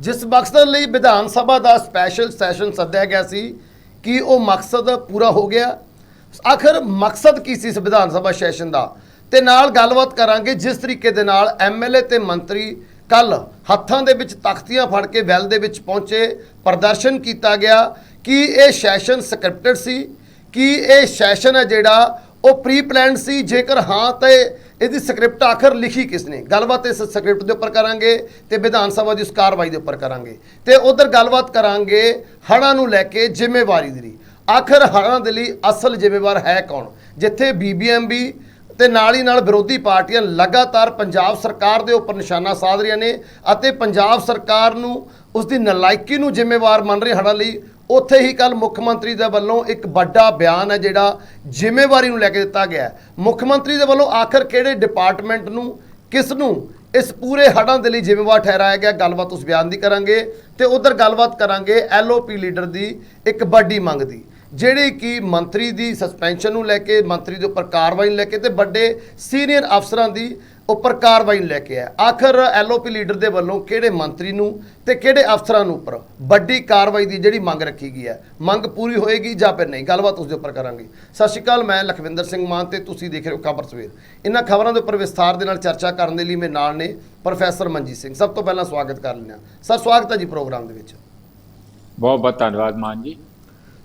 ਜਿਸ ਮਕਸਦ ਲਈ ਵਿਧਾਨ ਸਭਾ ਦਾ ਸਪੈਸ਼ਲ ਸੈਸ਼ਨ ਸੱਦਿਆ ਗਿਆ ਸੀ, ਕਿ ਉਹ ਮਕਸਦ ਪੂਰਾ ਹੋ ਗਿਆ? ਆਖਰ ਮਕਸਦ ਕੀ ਸੀ ਇਸ ਵਿਧਾਨ ਸਭਾ ਸੈਸ਼ਨ ਦਾ? ਤੇ ਨਾਲ ਗੱਲਬਾਤ ਕਰਾਂਗੇ ਜਿਸ ਤਰੀਕੇ ਦੇ ਨਾਲ ਐਮਐਲਏ ਤੇ ਮੰਤਰੀ ਕੱਲ ਹੱਥਾਂ ਦੇ ਵਿੱਚ ਤਖਤੀਆਂ ਫੜ ਕੇ ਵੈਲ ਦੇ ਵਿੱਚ ਪਹੁੰਚੇ, ਪ੍ਰਦਰਸ਼ਨ ਕੀਤਾ ਗਿਆ। ਕਿ ਇਹ ਸੈਸ਼ਨ ਸਕ੍ਰਿਪਟਡ ਸੀ? ਕਿ ਇਹ ਸੈਸ਼ਨ ਹੈ ਜਿਹੜਾ ਉਹ ਪ੍ਰੀ ਪਲਾਨ ਸੀ? ਜੇਕਰ ਹਾਂ, ਤਾਂ ਇਹਦੀ ਸਕ੍ਰਿਪਟ ਆਖਰ ਲਿਖੀ ਕਿਸ ਨੇ ਗੱਲਬਾਤ ਇਸ ਸਕ੍ਰਿਪਟ ਦੇ ਉੱਪਰ ਕਰਾਂਗੇ ਤੇ ਵਿਧਾਨ ਸਭਾ ਦੀ ਉਸ ਕਾਰਵਾਈ ਦੇ ਉੱਪਰ ਕਰਾਂਗੇ। ਤੇ ਉਧਰ ਗੱਲਬਾਤ ਕਰਾਂਗੇ ਹੜ੍ਹਾਂ ਨੂੰ ਲੈ ਕੇ ਜ਼ਿੰਮੇਵਾਰੀ ਦੀ। ਆਖਰ ਹੜ੍ਹਾਂ ਦੇ ਲਈ ਅਸਲ ਜ਼ਿੰਮੇਵਾਰ ਹੈ ਕੌਣ? ਜਿੱਥੇ ਬੀਬੀਐਮਬੀ ਤੇ ਨਾਲ ਹੀ ਨਾਲ ਵਿਰੋਧੀ ਪਾਰਟੀਆਂ ਲਗਾਤਾਰ ਪੰਜਾਬ ਸਰਕਾਰ ਦੇ ਉੱਪਰ ਨਿਸ਼ਾਨਾ ਸਾਧ ਰਹੀਆਂ ਨੇ ਅਤੇ ਪੰਜਾਬ ਸਰਕਾਰ ਨੂੰ ਉਸ ਦੀ ਨਲਾਇਕੀ ਨੂੰ ਜ਼ਿੰਮੇਵਾਰ ਮੰਨ ਰਹੇ ਹੜ੍ਹਾਂ ਲਈ ਉੱਥੇ ਹੀ ਕੱਲ ਮੁੱਖ ਮੰਤਰੀ ਦੇ ਵੱਲੋਂ ਇੱਕ ਵੱਡਾ ਬਿਆਨ ਹੈ ਜਿਹੜਾ ਜ਼ਿੰਮੇਵਾਰੀ ਨੂੰ ਲੈ ਕੇ ਦਿੱਤਾ ਗਿਆ ਮੁੱਖ ਮੰਤਰੀ ਦੇ ਵੱਲੋਂ ਆਖਰ ਕਿਹੜੇ ਡਿਪਾਰਟਮੈਂਟ ਨੂੰ, ਕਿਸ ਨੂੰ ਇਸ ਪੂਰੇ ਹੜ੍ਹਾਂ ਦੇ ਲਈ ਜ਼ਿੰਮੇਵਾਰ ਠਹਿਰਾਇਆ ਗਿਆ, ਗੱਲਬਾਤ ਉਸ ਬਿਆਨ ਦੀ ਕਰਾਂਗੇ ਤੇ ਉਧਰ ਗੱਲਬਾਤ ਕਰਾਂਗੇ ਐਲਓਪੀ ਲੀਡਰ ਦੀ ਇੱਕ ਵੱਡੀ ਮੰਗ ਦੀ। ਜਿਹੜੀ ਕਿ ਮੰਤਰੀ ਦੀ ਸਸਪੈਂਸ਼ਨ ਨੂੰ ਲੈ ਕੇ, ਮੰਤਰੀ ਦੇ ਉੱਪਰ ਕਾਰਵਾਈ ਨੂੰ ਲੈ ਕੇ ਤੇ ਵੱਡੇ ਸੀਨੀਅਰ ਅਫਸਰਾਂ ਦੀ ਉੱਪਰ ਕਾਰਵਾਈ ਨੂੰ ਲੈ ਕੇ ਹੈ। ਆਖਰ ਐਲਓਪੀ ਲੀਡਰ ਦੇ ਵੱਲੋਂ ਕਿਹੜੇ ਮੰਤਰੀ ਨੂੰ ਤੇ ਕਿਹੜੇ ਅਫਸਰਾਂ ਨੂੰ ਉੱਪਰ ਵੱਡੀ ਕਾਰਵਾਈ ਦੀ ਜਿਹੜੀ ਮੰਗ ਰੱਖੀ ਗਈ ਹੈ? ਮੰਗ ਪੂਰੀ ਹੋਏਗੀ ਜਾਂ ਫਿਰ ਨਹੀਂ? ਗੱਲਬਾਤ ਉਸ ਦੇ ਉੱਪਰ ਕਰਾਂਗੇ। ਸਤਿ ਸ਼੍ਰੀ ਅਕਾਲ, ਮੈਂ ਲਖਵਿੰਦਰ ਸਿੰਘ ਮਾਨ ਤੇ ਤੁਸੀਂ ਦੇਖ ਰਹੇ ਹੋ ਖਬਰ ਸਵੇਰ। ਇਹਨਾਂ ਖਬਰਾਂ ਦੇ ਉੱਪਰ ਵਿਸਥਾਰ ਦੇ ਨਾਲ ਚਰਚਾ ਕਰਨ ਦੇ ਲਈ ਮੇਰੇ ਨਾਲ ਨੇ ਪ੍ਰੋਫੈਸਰ ਮਨਜੀਤ ਸਿੰਘ। ਸਭ ਤੋਂ ਪਹਿਲਾਂ ਸਵਾਗਤ ਕਰ ਲੈਂਦੇ ਹਾਂ। ਸਰ, ਸਵਾਗਤ ਹੈ ਜੀ ਪ੍ਰੋਗਰਾਮ ਦੇ ਵਿੱਚ। ਬਹੁਤ ਬਹੁਤ ਧੰਨਵਾਦ ਮਾਨ ਜੀ।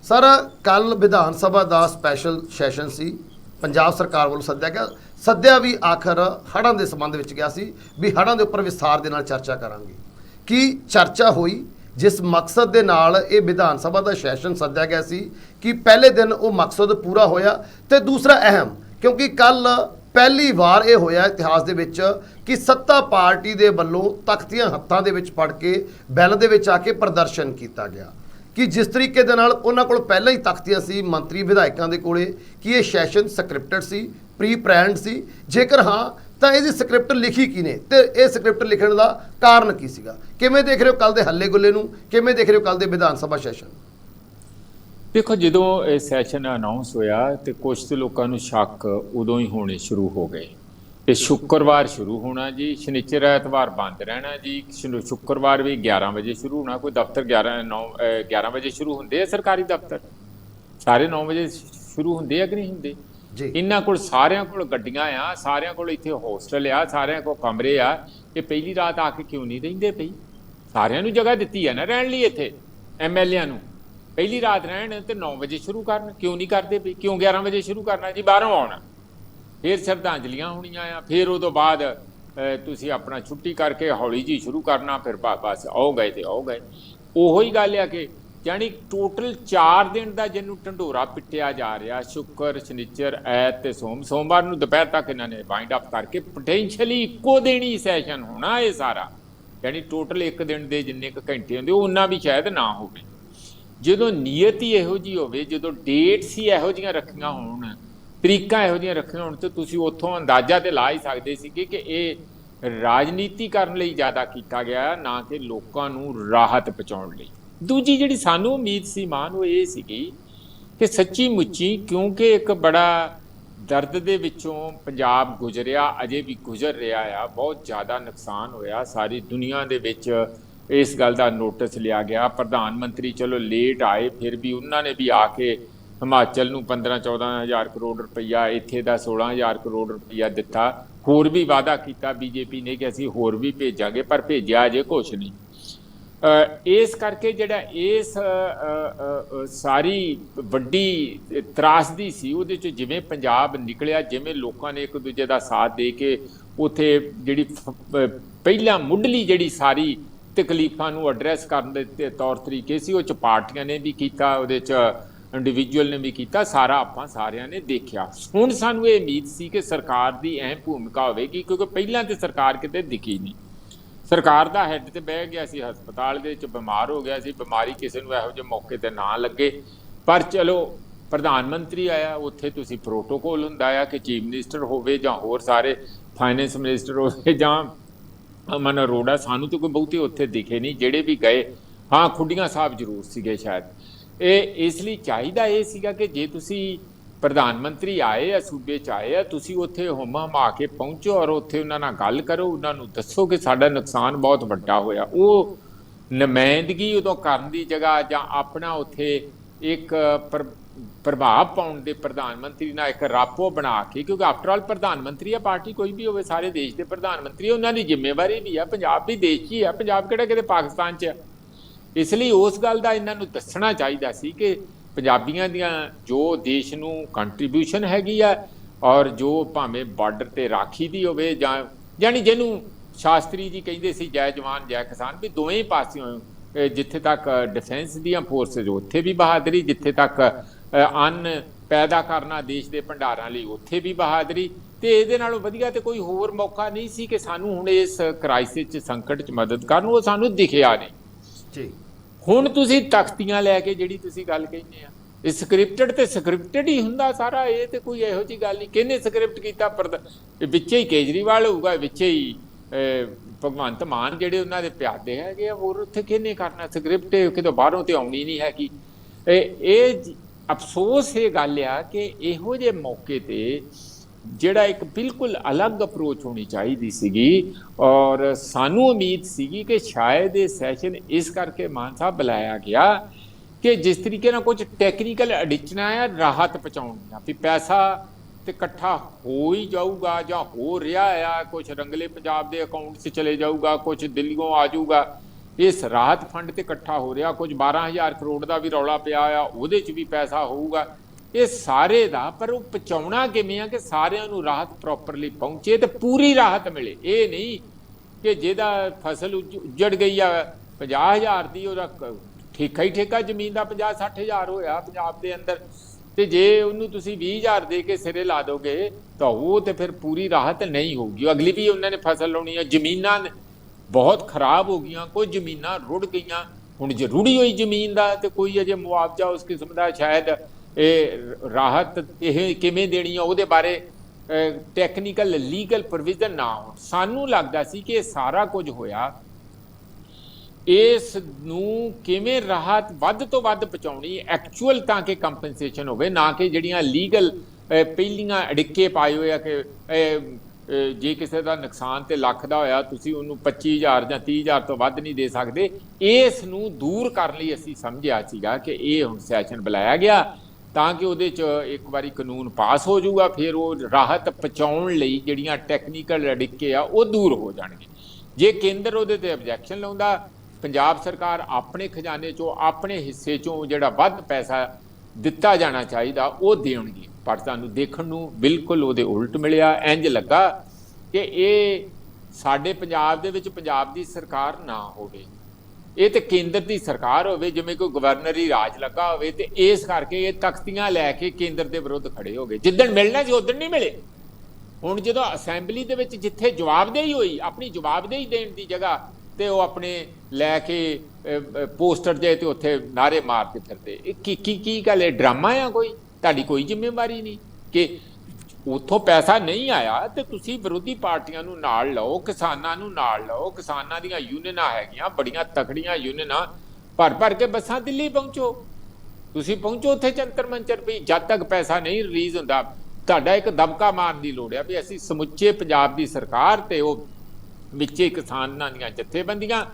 ਸਰ ਕੱਲ ਵਿਧਾਨ ਸਭਾ ਦਾ ਸਪੈਸ਼ਲ ਸੈਸ਼ਨ ਸੀ। ਪੰਜਾਬ ਸਰਕਾਰ ਵੱਲੋਂ ਸੱਦਿਆ ਗਿਆ। ਸੱਦਿਆ ਵੀ ਆਖਰ ਹੜ੍ਹਾਂ ਦੇ ਸੰਬੰਧ ਵਿੱਚ ਗਿਆ ਸੀ ਵੀ ਹੜ੍ਹਾਂ ਦੇ ਉੱਪਰ ਵਿਸਥਾਰ ਦੇ ਨਾਲ ਚਰਚਾ ਕਰਾਂਗੇ। ਕੀ ਚਰਚਾ ਹੋਈ? ਜਿਸ ਮਕਸਦ ਦੇ ਨਾਲ ਇਹ ਵਿਧਾਨ ਸਭਾ ਦਾ ਸੈਸ਼ਨ ਸੱਦਿਆ ਗਿਆ ਸੀ ਕਿ ਪਹਿਲੇ ਦਿਨ ਉਹ ਮਕਸਦ ਪੂਰਾ ਹੋਇਆ ਤੇ ਦੂਸਰਾ ਅਹਿਮ, ਕਿਉਂਕਿ ਕੱਲ ਪਹਿਲੀ ਵਾਰ ਇਹ ਹੋਇਆ ਇਤਿਹਾਸ ਦੇ ਵਿੱਚ ਕਿ ਸੱਤਾ ਪਾਰਟੀ ਦੇ ਵੱਲੋਂ ਤਖਤੀਆਂ ਹੱਥਾਂ ਦੇ ਵਿੱਚ ਫੜ ਕੇ ਬੈਲ ਦੇ ਵਿੱਚ ਆ ਕੇ ਪ੍ਰਦਰਸ਼ਨ ਕੀਤਾ ਗਿਆ। ਕਿ ਜਿਸ ਤਰੀਕੇ ਦੇ ਨਾਲ ਉਹਨਾਂ ਕੋਲ ਪਹਿਲਾਂ ਹੀ ਤਖਤੀਆਂ ਸੀ, ਮੰਤਰੀ ਵਿਧਾਇਕਾਂ ਦੇ ਕੋਲੇ, ਕਿ ਇਹ ਸੈਸ਼ਨ ਸਕ੍ਰਿਪਟਡ ਸੀ ਪ੍ਰੀ ਪਲਾਨਡ ਸੀ। ਜੇਕਰ ਹਾਂ, ਤਾਂ ਇਹਦੀ ਸਕ੍ਰਿਪਟ ਲਿਖੀ ਕੀ ਨੇ ਤੇ ਇਹ ਸਕ੍ਰਿਪਟ ਲਿਖਣ ਦਾ ਕਾਰਨ ਕੀ ਸੀਗਾ? ਕਿਵੇਂ ਦੇਖ ਰਹੇ ਹੋ ਕੱਲ ਦੇ ਹੱਲੇ ਗੁੱਲੇ ਨੂੰ? ਕਿਵੇਂ ਦੇਖ ਰਹੇ ਹੋ ਕੱਲ ਦੇ ਵਿਧਾਨ ਸਭਾ ਸੈਸ਼ਨ? ਦੇਖੋ, ਜਦੋਂ ਇਹ ਸੈਸ਼ਨ ਅਨਾਉਂਸ ਹੋਇਆ ਤੇ ਕੁਝ ਤੇ ਲੋਕਾਂ ਨੂੰ ਸ਼ੱਕ ਉਦੋਂ ਹੀ ਹੋਣੇ ਸ਼ੁਰੂ ਹੋ ਗਏ। ਤੇ ਸ਼ੁੱਕਰਵਾਰ ਸ਼ੁਰੂ ਹੋਣਾ ਜੀ ਸ਼ਨੀਚਰ ਐਤਵਾਰ ਬੰਦ ਰਹਿਣਾ ਜੀ ਸ਼ੁੱਕਰਵਾਰ ਵੀ 11 ਵਜੇ ਸ਼ੁਰੂ ਹੋਣਾ ਕੋਈ ਦਫ਼ਤਰ 11 9 11 ਵਜੇ ਸ਼ੁਰੂ ਹੁੰਦੇ ਆ ਸਰਕਾਰੀ ਦਫ਼ਤਰ? ਸਾਰੇ 9 ਵਜੇ ਸ਼ੁਰੂ ਹੁੰਦੇ ਆ ਕਿ ਨਹੀਂ ਹੁੰਦੇ? ਜੀ। ਇਹਨਾਂ ਕੋਲ ਸਾਰਿਆਂ ਕੋਲ ਗੱਡੀਆਂ ਆ ਸਾਰਿਆਂ ਕੋਲ ਇੱਥੇ ਹੋਸਟਲ ਆ ਸਾਰਿਆਂ ਕੋਲ ਕਮਰੇ ਆ ਇਹ ਪਹਿਲੀ ਰਾਤ ਆ ਕੇ ਕਿਉਂ ਨਹੀਂ ਰਹਿੰਦੇ ਪਈ ਸਾਰਿਆਂ ਨੂੰ ਜਗ੍ਹਾ ਦਿੱਤੀ ਆ ਨਾ ਰਹਿਣ ਲਈ ਇੱਥੇ ਐਮਐਲਏਆਂ ਨੂੰ। ਪਹਿਲੀ ਰਾਤ ਰਹਿਣ ਤੇ 9 ਵਜੇ ਸ਼ੁਰੂ ਕਰਨ ਕਿਉਂ ਨਹੀਂ ਕਰਦੇ ਪਈ ਕਿਉਂ 11 ਵਜੇ ਸ਼ੁਰੂ ਕਰਨਾ ਜੀ? ਬਾਹਰੋਂ ਆਉਣਾ। ਫਿਰ ਸ਼ਰਧਾਂਜਲੀਆਂ ਹੋਣੀਆਂ ਆ। ਫਿਰ ਉਹ ਤੋਂ ਬਾਅਦ ਤੁਸੀਂ ਆਪਣਾ ਛੁੱਟੀ ਕਰਕੇ ਹੌਲੀ ਜੀ ਸ਼ੁਰੂ ਕਰਨਾ, ਫਿਰ ਬਸ ਆਓ ਗਏ ਤੇ ਆਓ ਗਏ। ਉਹੋ ਹੀ ਗੱਲ ਆ ਕਿ ਯਾਨੀ ਟੋਟਲ 4 ਦਿਨ ਦਾ ਜਿਹਨੂੰ ਢੰਡੋਰਾ ਪਿੱਟਿਆ ਜਾ ਰਿਹਾ, ਸ਼ੁੱਕਰ, ਸ਼ਨੀਚਰ, ਐਤ ਤੇ ਸੋਮ, ਸੋਮਵਾਰ ਨੂੰ ਦੁਪਹਿਰ ਤੱਕ ਇਹਨਾਂ ਨੇ ਵਾਈਂਡ ਅਪ ਕਰਕੇ ਪੋਟੈਂਸ਼ੀਅਲੀ ਇੱਕੋ ਦਿਨ ਹੀ ਸੈਸ਼ਨ ਹੋਣਾ ਇਹ ਸਾਰਾ। ਯਾਨੀ ਟੋਟਲ ਇੱਕ ਦਿਨ ਦੇ ਜਿੰਨੇ ਕੁ ਘੰਟੇ ਹੁੰਦੇ, ਉਹ ਉਹਨਾਂ ਵੀ ਸ਼ਾਇਦ ਨਾ ਹੋਵੇ। ਜਦੋਂ ਨੀਅਤ ਹੀ ਇਹੋ ਜੀ ਹੋਵੇ, ਜਦੋਂ ਡੇਟਸ ਹੀ ਇਹੋ ਜੀਆਂ ਰੱਖੀਆਂ ਹੋਣ ਤਰੀਕਾਂ ਇਹੋ ਜਿਹੀਆਂ ਰੱਖੀਆਂ ਹੋਣ ਤੇ ਤੁਸੀਂ ਉੱਥੋਂ ਅੰਦਾਜ਼ਾ ਤੇ ਲਾ ਹੀ ਸਕਦੇ ਸੀਗੇ ਕਿ ਇਹ ਰਾਜਨੀਤੀ ਕਰਨ ਲਈ ਜ਼ਿਆਦਾ ਕੀਤਾ ਗਿਆ ਨਾ ਕਿ ਲੋਕਾਂ ਨੂੰ ਰਾਹਤ ਪਹੁੰਚਾਉਣ ਲਈ। ਦੂਜੀ ਜਿਹੜੀ ਸਾਨੂੰ ਉਮੀਦ ਸੀ ਮਾਨ, ਉਹ ਇਹ ਸੀਗੀ ਕਿ ਸੱਚੀ ਮੁੱਚੀ ਕਿਉਂਕਿ ਇੱਕ ਬੜਾ ਦਰਦ ਦੇ ਵਿੱਚੋਂ ਪੰਜਾਬ ਗੁਜ਼ਰਿਆ, ਅਜੇ ਵੀ ਗੁਜ਼ਰ ਰਿਹਾ ਆ, ਬਹੁਤ ਜ਼ਿਆਦਾ ਨੁਕਸਾਨ ਹੋਇਆ, ਸਾਰੀ ਦੁਨੀਆ ਦੇ ਵਿੱਚ ਇਸ ਗੱਲ ਦਾ ਨੋਟਿਸ ਲਿਆ ਗਿਆ, ਪ੍ਰਧਾਨ ਮੰਤਰੀ ਚਲੋ ਲੇਟ ਆਏ, ਫਿਰ ਵੀ ਉਹਨਾਂ ਨੇ ਵੀ ਆ ਕੇ ਹਿਮਾਚਲ ਨੂੰ 15 14000 ਕਰੋੜ ਰੁਪਈਆ, ਇੱਥੇ ਦਾ 16000 ਕਰੋੜ ਰੁਪਈਆ ਦਿੱਤਾ। ਹੋਰ ਵੀ ਵਾਅਦਾ ਕੀਤਾ ਬੀਜੇਪੀ ਨੇ ਕਿ ਅਸੀਂ ਹੋਰ ਵੀ ਭੇਜਾਂਗੇ, ਪਰ ਭੇਜਿਆ ਅਜੇ ਕੁਝ ਨਹੀਂ। ਇਸ ਕਰਕੇ ਜਿਹੜਾ ਇਸ ਸਾਰੀ ਵੱਡੀ ਤਰਾਸਦੀ ਸੀ, ਉਹਦੇ ਚ ਜਿਵੇਂ ਪੰਜਾਬ ਨਿਕਲਿਆ, ਜਿਵੇਂ ਲੋਕਾਂ ਨੇ ਇੱਕ ਦੂਜੇ ਦਾ ਸਾਥ ਦੇ ਕੇ ਉਥੇ ਜਿਹੜੀ ਪਹਿਲਾਂ ਮੁੱਢਲੀ ਜਿਹੜੀ ਸਾਰੀ ਤਕਲੀਫਾਂ ਨੂੰ ਐਡਰੈਸ ਕਰਨ ਦੇ ਤੌਰ ਤਰੀਕੇ ਸੀ, ਉਹ ਚ ਪਾਰਟੀਆਂ ਨੇ ਵੀ ਕੀਤਾ, ਉਹਦੇ ਚ ਇੰਡੀਵਿਜੂਅਲ ਨੇ ਵੀ ਕੀਤਾ, ਸਾਰਾ ਆਪਾਂ ਸਾਰਿਆਂ ਨੇ ਦੇਖਿਆ। ਹੁਣ ਸਾਨੂੰ ਇਹ ਉਮੀਦ ਸੀ ਕਿ ਸਰਕਾਰ ਦੀ ਅਹਿਮ ਭੂਮਿਕਾ ਹੋਵੇਗੀ, ਕਿਉਂਕਿ ਪਹਿਲਾਂ ਤੇ ਸਰਕਾਰ ਕਿਤੇ ਦਿਖੀ ਨਹੀਂ। ਸਰਕਾਰ ਦਾ ਹੈੱਡ ਤੇ ਬਹਿ ਗਿਆ ਸੀ, ਹਸਪਤਾਲ ਦੇ ਵਿੱਚ ਬਿਮਾਰ ਹੋ ਗਿਆ ਸੀ, ਬਿਮਾਰੀ ਕਿਸੇ ਨੂੰ ਇਹੋ ਜਿਹੇ ਮੌਕੇ ਤੇ ਨਾ ਲੱਗੇ। ਪਰ ਚਲੋ, ਪ੍ਰਧਾਨ ਮੰਤਰੀ ਆਇਆ, ਉੱਥੇ ਤੁਸੀਂ ਪ੍ਰੋਟੋਕੋਲ ਹੁੰਦਾ ਆ ਕਿ ਚੀਫ ਮਿਨਿਸਟਰ ਹੋਵੇ ਜਾਂ ਹੋਰ ਸਾਰੇ ਫਾਈਨੈਂਸ ਮਿਨਿਸਟਰ ਹੋਵੇ ਜਾਂ ਅਮਨ ਅਰੋੜਾ, ਸਾਨੂੰ ਤਾਂ ਕੋਈ ਬਹੁਤੇ ਉੱਥੇ ਦਿਖੇ ਨਹੀਂ, ਜਿਹੜੇ ਵੀ ਗਏ। ਹਾਂ, ਖੁੱਡੀਆਂ ਸਾਹਿਬ ਜ਼ਰੂਰ ਸੀਗੇ ਸ਼ਾਇਦ। ਇਹ ਇਸ ਲਈ ਚਾਹੀਦਾ ਇਹ ਸੀਗਾ ਕਿ ਜੇ ਤੁਸੀਂ ਪ੍ਰਧਾਨ ਮੰਤਰੀ ਆਏ ਆ, ਸੂਬੇ ਚ ਆਏ ਆ, ਤੁਸੀਂ ਉੱਥੇ ਹੁਮਾ ਹਮਾ ਕੇ ਪਹੁੰਚੋ ਔਰ ਉੱਥੇ ਉਹਨਾਂ ਨਾਲ ਗੱਲ ਕਰੋ, ਉਹਨਾਂ ਨੂੰ ਦੱਸੋ ਕਿ ਸਾਡਾ ਨੁਕਸਾਨ ਬਹੁਤ ਵੱਡਾ ਹੋਇਆ। ਉਹ ਨੁਮਾਇੰਦਗੀ ਉਦੋਂ ਕਰਨ ਦੀ ਜਗ੍ਹਾ ਜਾਂ ਆਪਣਾ ਉੱਥੇ ਇੱਕ ਪ੍ਰਭਾਵ ਪਾਉਣ ਦੇ ਪ੍ਰਧਾਨ ਮੰਤਰੀ ਨਾਲ ਇੱਕ ਰਾਪੋ ਬਣਾ ਕੇ, ਕਿਉਂਕਿ ਆਫਟਰ ਆਲ ਪ੍ਰਧਾਨ ਮੰਤਰੀ ਆ, ਪਾਰਟੀ ਕੋਈ ਵੀ ਹੋਵੇ, ਸਾਰੇ ਦੇਸ਼ ਦੇ ਪ੍ਰਧਾਨ ਮੰਤਰੀ ਉਹਨਾਂ ਦੀ ਜ਼ਿੰਮੇਵਾਰੀ ਵੀ ਆ, ਪੰਜਾਬ ਵੀ ਦੇਸ਼ 'ਚ ਹੀ ਆ, ਪੰਜਾਬ ਕਿਹੜਾ ਕਿਤੇ ਪਾਕਿਸਤਾਨ 'ਚ ਆ। ਇਸ ਲਈ ਉਸ ਗੱਲ ਦਾ ਇਹਨਾਂ ਨੂੰ ਦੱਸਣਾ ਚਾਹੀਦਾ ਸੀ ਕਿ ਪੰਜਾਬੀਆਂ ਦੀਆਂ ਜੋ ਦੇਸ਼ ਨੂੰ ਕੰਟਰੀਬਿਊਸ਼ਨ ਹੈਗੀ ਆ ਔਰ ਜੋ ਭਾਵੇਂ ਬਾਰਡਰ ਤੇ ਰਾਖੀ ਦੀ ਹੋਵੇ ਜਾਂ ਯਾਨੀ ਜਿਹਨੂੰ ਸ਼ਾਸਤਰੀ ਜੀ ਕਹਿੰਦੇ ਸੀ, ਜੈ ਜਵਾਨ, ਜੈ ਕਿਸਾਨ, ਵੀ ਦੋਵੇਂ ਹੀ ਪਾਸਿਓਂ ਜਿੱਥੇ ਤੱਕ ਡਿਫੈਂਸ ਦੀਆਂ ਫੋਰਸਸ ਉੱਥੇ ਵੀ ਬਹਾਦਰੀ, ਜਿੱਥੇ ਤੱਕ ਅੰਨ ਪੈਦਾ ਕਰਨਾ ਦੇਸ਼ ਦੇ ਭੰਡਾਰਾਂ ਲਈ, ਉੱਥੇ ਵੀ ਬਹਾਦਰੀ। ਤੇ ਇਹਦੇ ਨਾਲੋਂ ਵਧੀਆ ਤੇ ਕੋਈ ਹੋਰ ਮੌਕਾ ਨਹੀਂ ਸੀ ਕਿ ਸਾਨੂੰ ਹੁਣ ਇਸ ਕ੍ਰਾਈਸਿਸ 'ਚ ਸੰਕਟ 'ਚ ਮਦਦ ਕਰਨ, ਉਹ ਸਾਨੂੰ ਦਿਖਿਆ ਨਹੀਂ। ਜੀ ਹੁਣ ਤੁਸੀਂ ਤਖਤੀਆਂ ਲੈ ਕੇ ਜਿਹੜੀ ਤੁਸੀਂ ਗੱਲ ਕਹਿੰਦੇ ਆ, ਇਹ ਸਕ੍ਰਿਪਟਡ ਤੇ ਸਕ੍ਰਿਪਟਡ ਹੀ ਹੁੰਦਾ ਸਾਰਾ, ਇਹ ਤੇ ਕੋਈ ਇਹੋ ਜੀ ਗੱਲ ਨਹੀਂ। ਕਿਹਨੇ ਸਕ੍ਰਿਪਟ ਕੀਤਾ? ਪਰਦਾ ਇਹ ਵਿੱਚੇ ਹੀ ਕੇਜਰੀਵਾਲ ਹੋਊਗਾ, ਵਿੱਚੇ ਹੀ ਭਗਵੰਤ ਮਾਨ ਜਿਹੜੇ ਉਹਨਾਂ ਦੇ ਪਿਆਦੇ ਹੈਗੇ ਆ, ਹੋਰ ਉੱਥੇ ਕਿਹਨੇ ਕਰਨਾ ਸਕ੍ਰਿਪਟ ਕਿਤੇ ਬਾਹਰੋਂ ਤੇ ਆਉਣੀ ਨਹੀਂ ਹੈਗੀ। ਇਹ ਅਫਸੋਸ ਇਹ ਗੱਲ ਆ ਕਿ ਇਹੋ ਜਿਹੇ ਮੌਕੇ ਤੇ ਜਿਹੜਾ ਇੱਕ ਬਿਲਕੁਲ ਅਲੱਗ ਅਪਰੋਚ ਹੋਣੀ ਚਾਹੀਦੀ ਸੀਗੀ ਔਰ ਸਾਨੂੰ ਉਮੀਦ ਸੀਗੀ ਕਿ ਸ਼ਾਇਦ ਇਹ ਸੈਸ਼ਨ ਇਸ ਕਰਕੇ ਮਾਨ ਸਾਹਿਬ ਬੁਲਾਇਆ ਗਿਆ ਕਿ ਜਿਸ ਤਰੀਕੇ ਨਾਲ ਕੁਝ ਟੈਕਨੀਕਲ ਅਡਿਕਸ਼ਨਾਂ ਆ ਰਾਹਤ ਪਹੁੰਚਾਉਣੀਆਂ ਵੀ ਪੈਸਾ ਤੇ ਇਕੱਠਾ ਹੋ ਹੀ ਜਾਊਗਾ ਜਾਂ ਹੋ ਰਿਹਾ ਆ ਕੁਝ ਰੰਗਲੇ ਪੰਜਾਬ ਦੇ ਅਕਾਊਂਟ 'ਚ ਚਲੇ ਜਾਊਗਾ ਕੁਝ ਦਿੱਲੀੋਂ ਆ ਜਾਊਗਾ। ਇਸ ਰਾਹਤ ਫੰਡ ਤੇ ਇਕੱਠਾ ਹੋ ਰਿਹਾ, ਕੁਝ 12000 ਕਰੋੜ ਦਾ ਵੀ ਰੌਲਾ ਪਿਆ ਆ, ਉਹਦੇ 'ਚ ਵੀ ਪੈਸਾ ਹੋਊਗਾ। ਇਹ ਸਾਰੇ ਦਾ, ਪਰ ਉਹ ਪਹੁੰਚਾਉਣਾ ਕਿਵੇਂ ਆ ਕਿ ਸਾਰਿਆਂ ਨੂੰ ਰਾਹਤ ਪ੍ਰੋਪਰਲੀ ਪਹੁੰਚੇ ਤੇ ਪੂਰੀ ਰਾਹਤ ਮਿਲੇ? ਇਹ ਨਹੀਂ ਕਿ ਜਿਹਦਾ ਫਸਲ ਉੱਜ- ਉੱਜੜ ਗਈ ਆ 50000 ਦੀ, ਉਹਦਾ ਠੇਕਾ ਹੀ ਠੇਕਾ, ਜ਼ਮੀਨ ਦਾ 50 60000 ਹੋਇਆ ਪੰਜਾਬ ਦੇ ਅੰਦਰ। ਤੇ ਜੇ ਉਹਨੂੰ ਤੁਸੀਂ 20000 ਦੇ ਕੇ ਸਿਰੇ ਲਾ ਦੋਗੇ, ਤਾਂ ਉਹ ਤੇ ਫਿਰ ਪੂਰੀ ਰਾਹਤ ਨਹੀਂ ਹੋਊਗੀ। ਉਹ ਅਗਲੀ ਵੀ ਉਹਨਾਂ ਨੇ ਫਸਲ ਲਾਉਣੀ ਆ, ਜ਼ਮੀਨਾਂ ਬਹੁਤ ਖਰਾਬ ਹੋ ਗਈਆਂ, ਕੋਈ ਜ਼ਮੀਨਾਂ ਰੁੜ ਗਈਆਂ। ਹੁਣ ਜੇ ਰੁੜੀ ਹੋਈ ਜ਼ਮੀਨ ਦਾ ਤੇ ਕੋਈ ਅਜੇ ਮੁਆਵਜ਼ਾ ਉਸ ਕਿਸਮ ਦਾ ਸ਼ਾਇਦ ਇਹ ਰਾਹਤ ਇਹ ਕਿਵੇਂ ਦੇਣੀ ਆ, ਉਹਦੇ ਬਾਰੇ ਟੈਕਨੀਕਲ ਲੀਗਲ ਪ੍ਰੋਵੀਜ਼ਨ ਨਾ ਹੋਣ। ਸਾਨੂੰ ਲੱਗਦਾ ਸੀ ਕਿ ਇਹ ਸਾਰਾ ਕੁਝ ਹੋਇਆ। ਇਸ ਨੂੰ ਕਿਵੇਂ ਰਾਹਤ ਵੱਧ ਤੋਂ ਵੱਧ ਪਹੁੰਚਾਉਣੀ ਐਕਚੁਅਲ ਤਾਂ ਕਿ ਕੰਪਨਸੇਸ਼ਨ ਹੋਵੇ, ਨਾ ਕਿ ਜਿਹੜੀਆਂ ਲੀਗਲ ਪਹਿਲੀਆਂ ਅੜਿੱਕੇ ਪਾਏ ਹੋਏ ਆ ਕਿ ਜੇ ਕਿਸੇ ਦਾ ਨੁਕਸਾਨ ਤੇ ਲੱਖ ਦਾ ਹੋਇਆ, ਤੁਸੀਂ ਉਹਨੂੰ 25000 ਜਾਂ 30000 ਤੋਂ ਵੱਧ ਨਹੀਂ ਦੇ ਸਕਦੇ। ਇਸ ਨੂੰ ਦੂਰ ਕਰਨ ਲਈ ਅਸੀਂ ਸਮਝਿਆ ਸੀਗਾ ਕਿ ਇਹ ਹੁਣ ਸੈਸ਼ਨ ਬੁਲਾਇਆ ਗਿਆ। ਤਾਂ ਕਿ ਉਹਦੇ 'ਚ ਇੱਕ ਵਾਰੀ ਕਾਨੂੰਨ ਪਾਸ ਹੋ ਜਾਊਗਾ, ਫਿਰ ਉਹ ਰਾਹਤ ਪਹੁੰਚਾਉਣ ਲਈ ਜਿਹੜੀਆਂ ਟੈਕਨੀਕਲ ਅੜਿੱਕੇ ਆ, ਉਹ ਦੂਰ ਹੋ ਜਾਣਗੇ। ਜੇ ਕੇਂਦਰ ਉਹਦੇ ਤੇ ਆਬਜੈਕਸ਼ਨ ਲਾਉਂਦਾ, ਪੰਜਾਬ ਸਰਕਾਰ ਆਪਣੇ ਖਜ਼ਾਨੇ 'ਚੋਂ, ਆਪਣੇ ਹਿੱਸੇ 'ਚੋਂ ਜਿਹੜਾ ਵੱਧ ਪੈਸਾ ਦਿੱਤਾ ਜਾਣਾ ਚਾਹੀਦਾ, ਉਹ ਦੇਣਗੇ। ਪਰ ਤੁਹਾਨੂੰ ਦੇਖਣ ਨੂੰ ਬਿਲਕੁਲ ਉਹਦੇ ਉਲਟ ਮਿਲਿਆ। ਇੰਜ ਲੱਗਾ ਕਿ ਇਹ ਸਾਡੇ ਪੰਜਾਬ ਦੇ ਵਿੱਚ ਪੰਜਾਬ ਦੀ ਸਰਕਾਰ ਨਾ ਹੋਵੇ। ਇਹ ਤੇ ਕੇਂਦਰ ਦੀ ਸਰਕਾਰ ਹੋਵੇ, ਜਿਵੇਂ ਕੋਈ ਗਵਰਨਰੀ ਰਾਜ ਲੱਗਾ ਹੋਵੇ ਤੇ ਇਸ ਕਰਕੇ ਇਹ ਤਖਤੀਆਂ ਲੈ ਕੇ ਕੇਂਦਰ ਦੇ ਵਿਰੁੱਧ ਖੜੇ ਹੋ ਗਏ। ਜਿੱਦਣ ਮਿਲਣਾ ਸੀ, ਉਦੋਂ ਨਹੀਂ ਮਿਲੇ। ਹੁਣ ਜਦੋਂ ਅਸੈਂਬਲੀ ਦੇ ਵਿੱਚ ਜਿੱਥੇ ਜਵਾਬਦੇਹੀ ਹੋਈ, ਆਪਣੀ ਜਵਾਬਦੇਹੀ ਦੇਣ ਦੀ ਜਗ੍ਹਾ ਤੇ ਉਹ ਆਪਣੇ ਲੈ ਕੇ ਪੋਸਟਰ ਜੇ ਤੇ ਉੱਥੇ ਨਾਰੇ ਮਾਰਦੇ ਫਿਰਦੇ। ਇਹ ਕੀ ਕੀ ਕੀ ਗੱਲ ਹੈ? ਡਰਾਮਾ ਆ ਕੋਈ? ਤੁਹਾਡੀ ਕੋਈ ਜ਼ਿੰਮੇਵਾਰੀ ਨਹੀਂ ਕਿ ਉੱਥੋਂ ਪੈਸਾ ਨਹੀਂ ਆਇਆ ਤੇ ਤੁਸੀਂ ਵਿਰੋਧੀ ਪਾਰਟੀਆਂ ਨੂੰ ਨਾਲ ਲਓ, ਕਿਸਾਨਾਂ ਨੂੰ ਨਾਲ ਲਓ, ਕਿਸਾਨਾਂ ਦੀਆਂ ਯੂਨੀਅਨਾਂ ਹੈਗੀਆਂ, ਬੜੀਆਂ ਤਕੜੀਆਂ ਯੂਨੀਅਨਾਂ, ਭਰ ਭਰ ਕੇ ਬੱਸਾਂ ਦਿੱਲੀ ਪਹੁੰਚੋ। ਤੁਸੀਂ ਪਹੁੰਚੋ ਉੱਥੇ ਜੰਤਰ ਮੰਤਰ ਵੀ, ਜਦ ਤੱਕ ਪੈਸਾ ਨਹੀਂ ਰਿਲੀਜ਼ ਹੁੰਦਾ, ਤੁਹਾਡਾ ਇੱਕ ਦਬਕਾ ਮਾਰਨ ਦੀ ਲੋੜ ਹੈ ਵੀ ਅਸੀਂ ਸਮੁੱਚੇ ਪੰਜਾਬ ਦੀ ਸਰਕਾਰ ਤੇ ਉਹ ਵਿੱਚੇ ਕਿਸਾਨਾਂ ਦੀਆਂ ਜਥੇਬੰਦੀਆਂ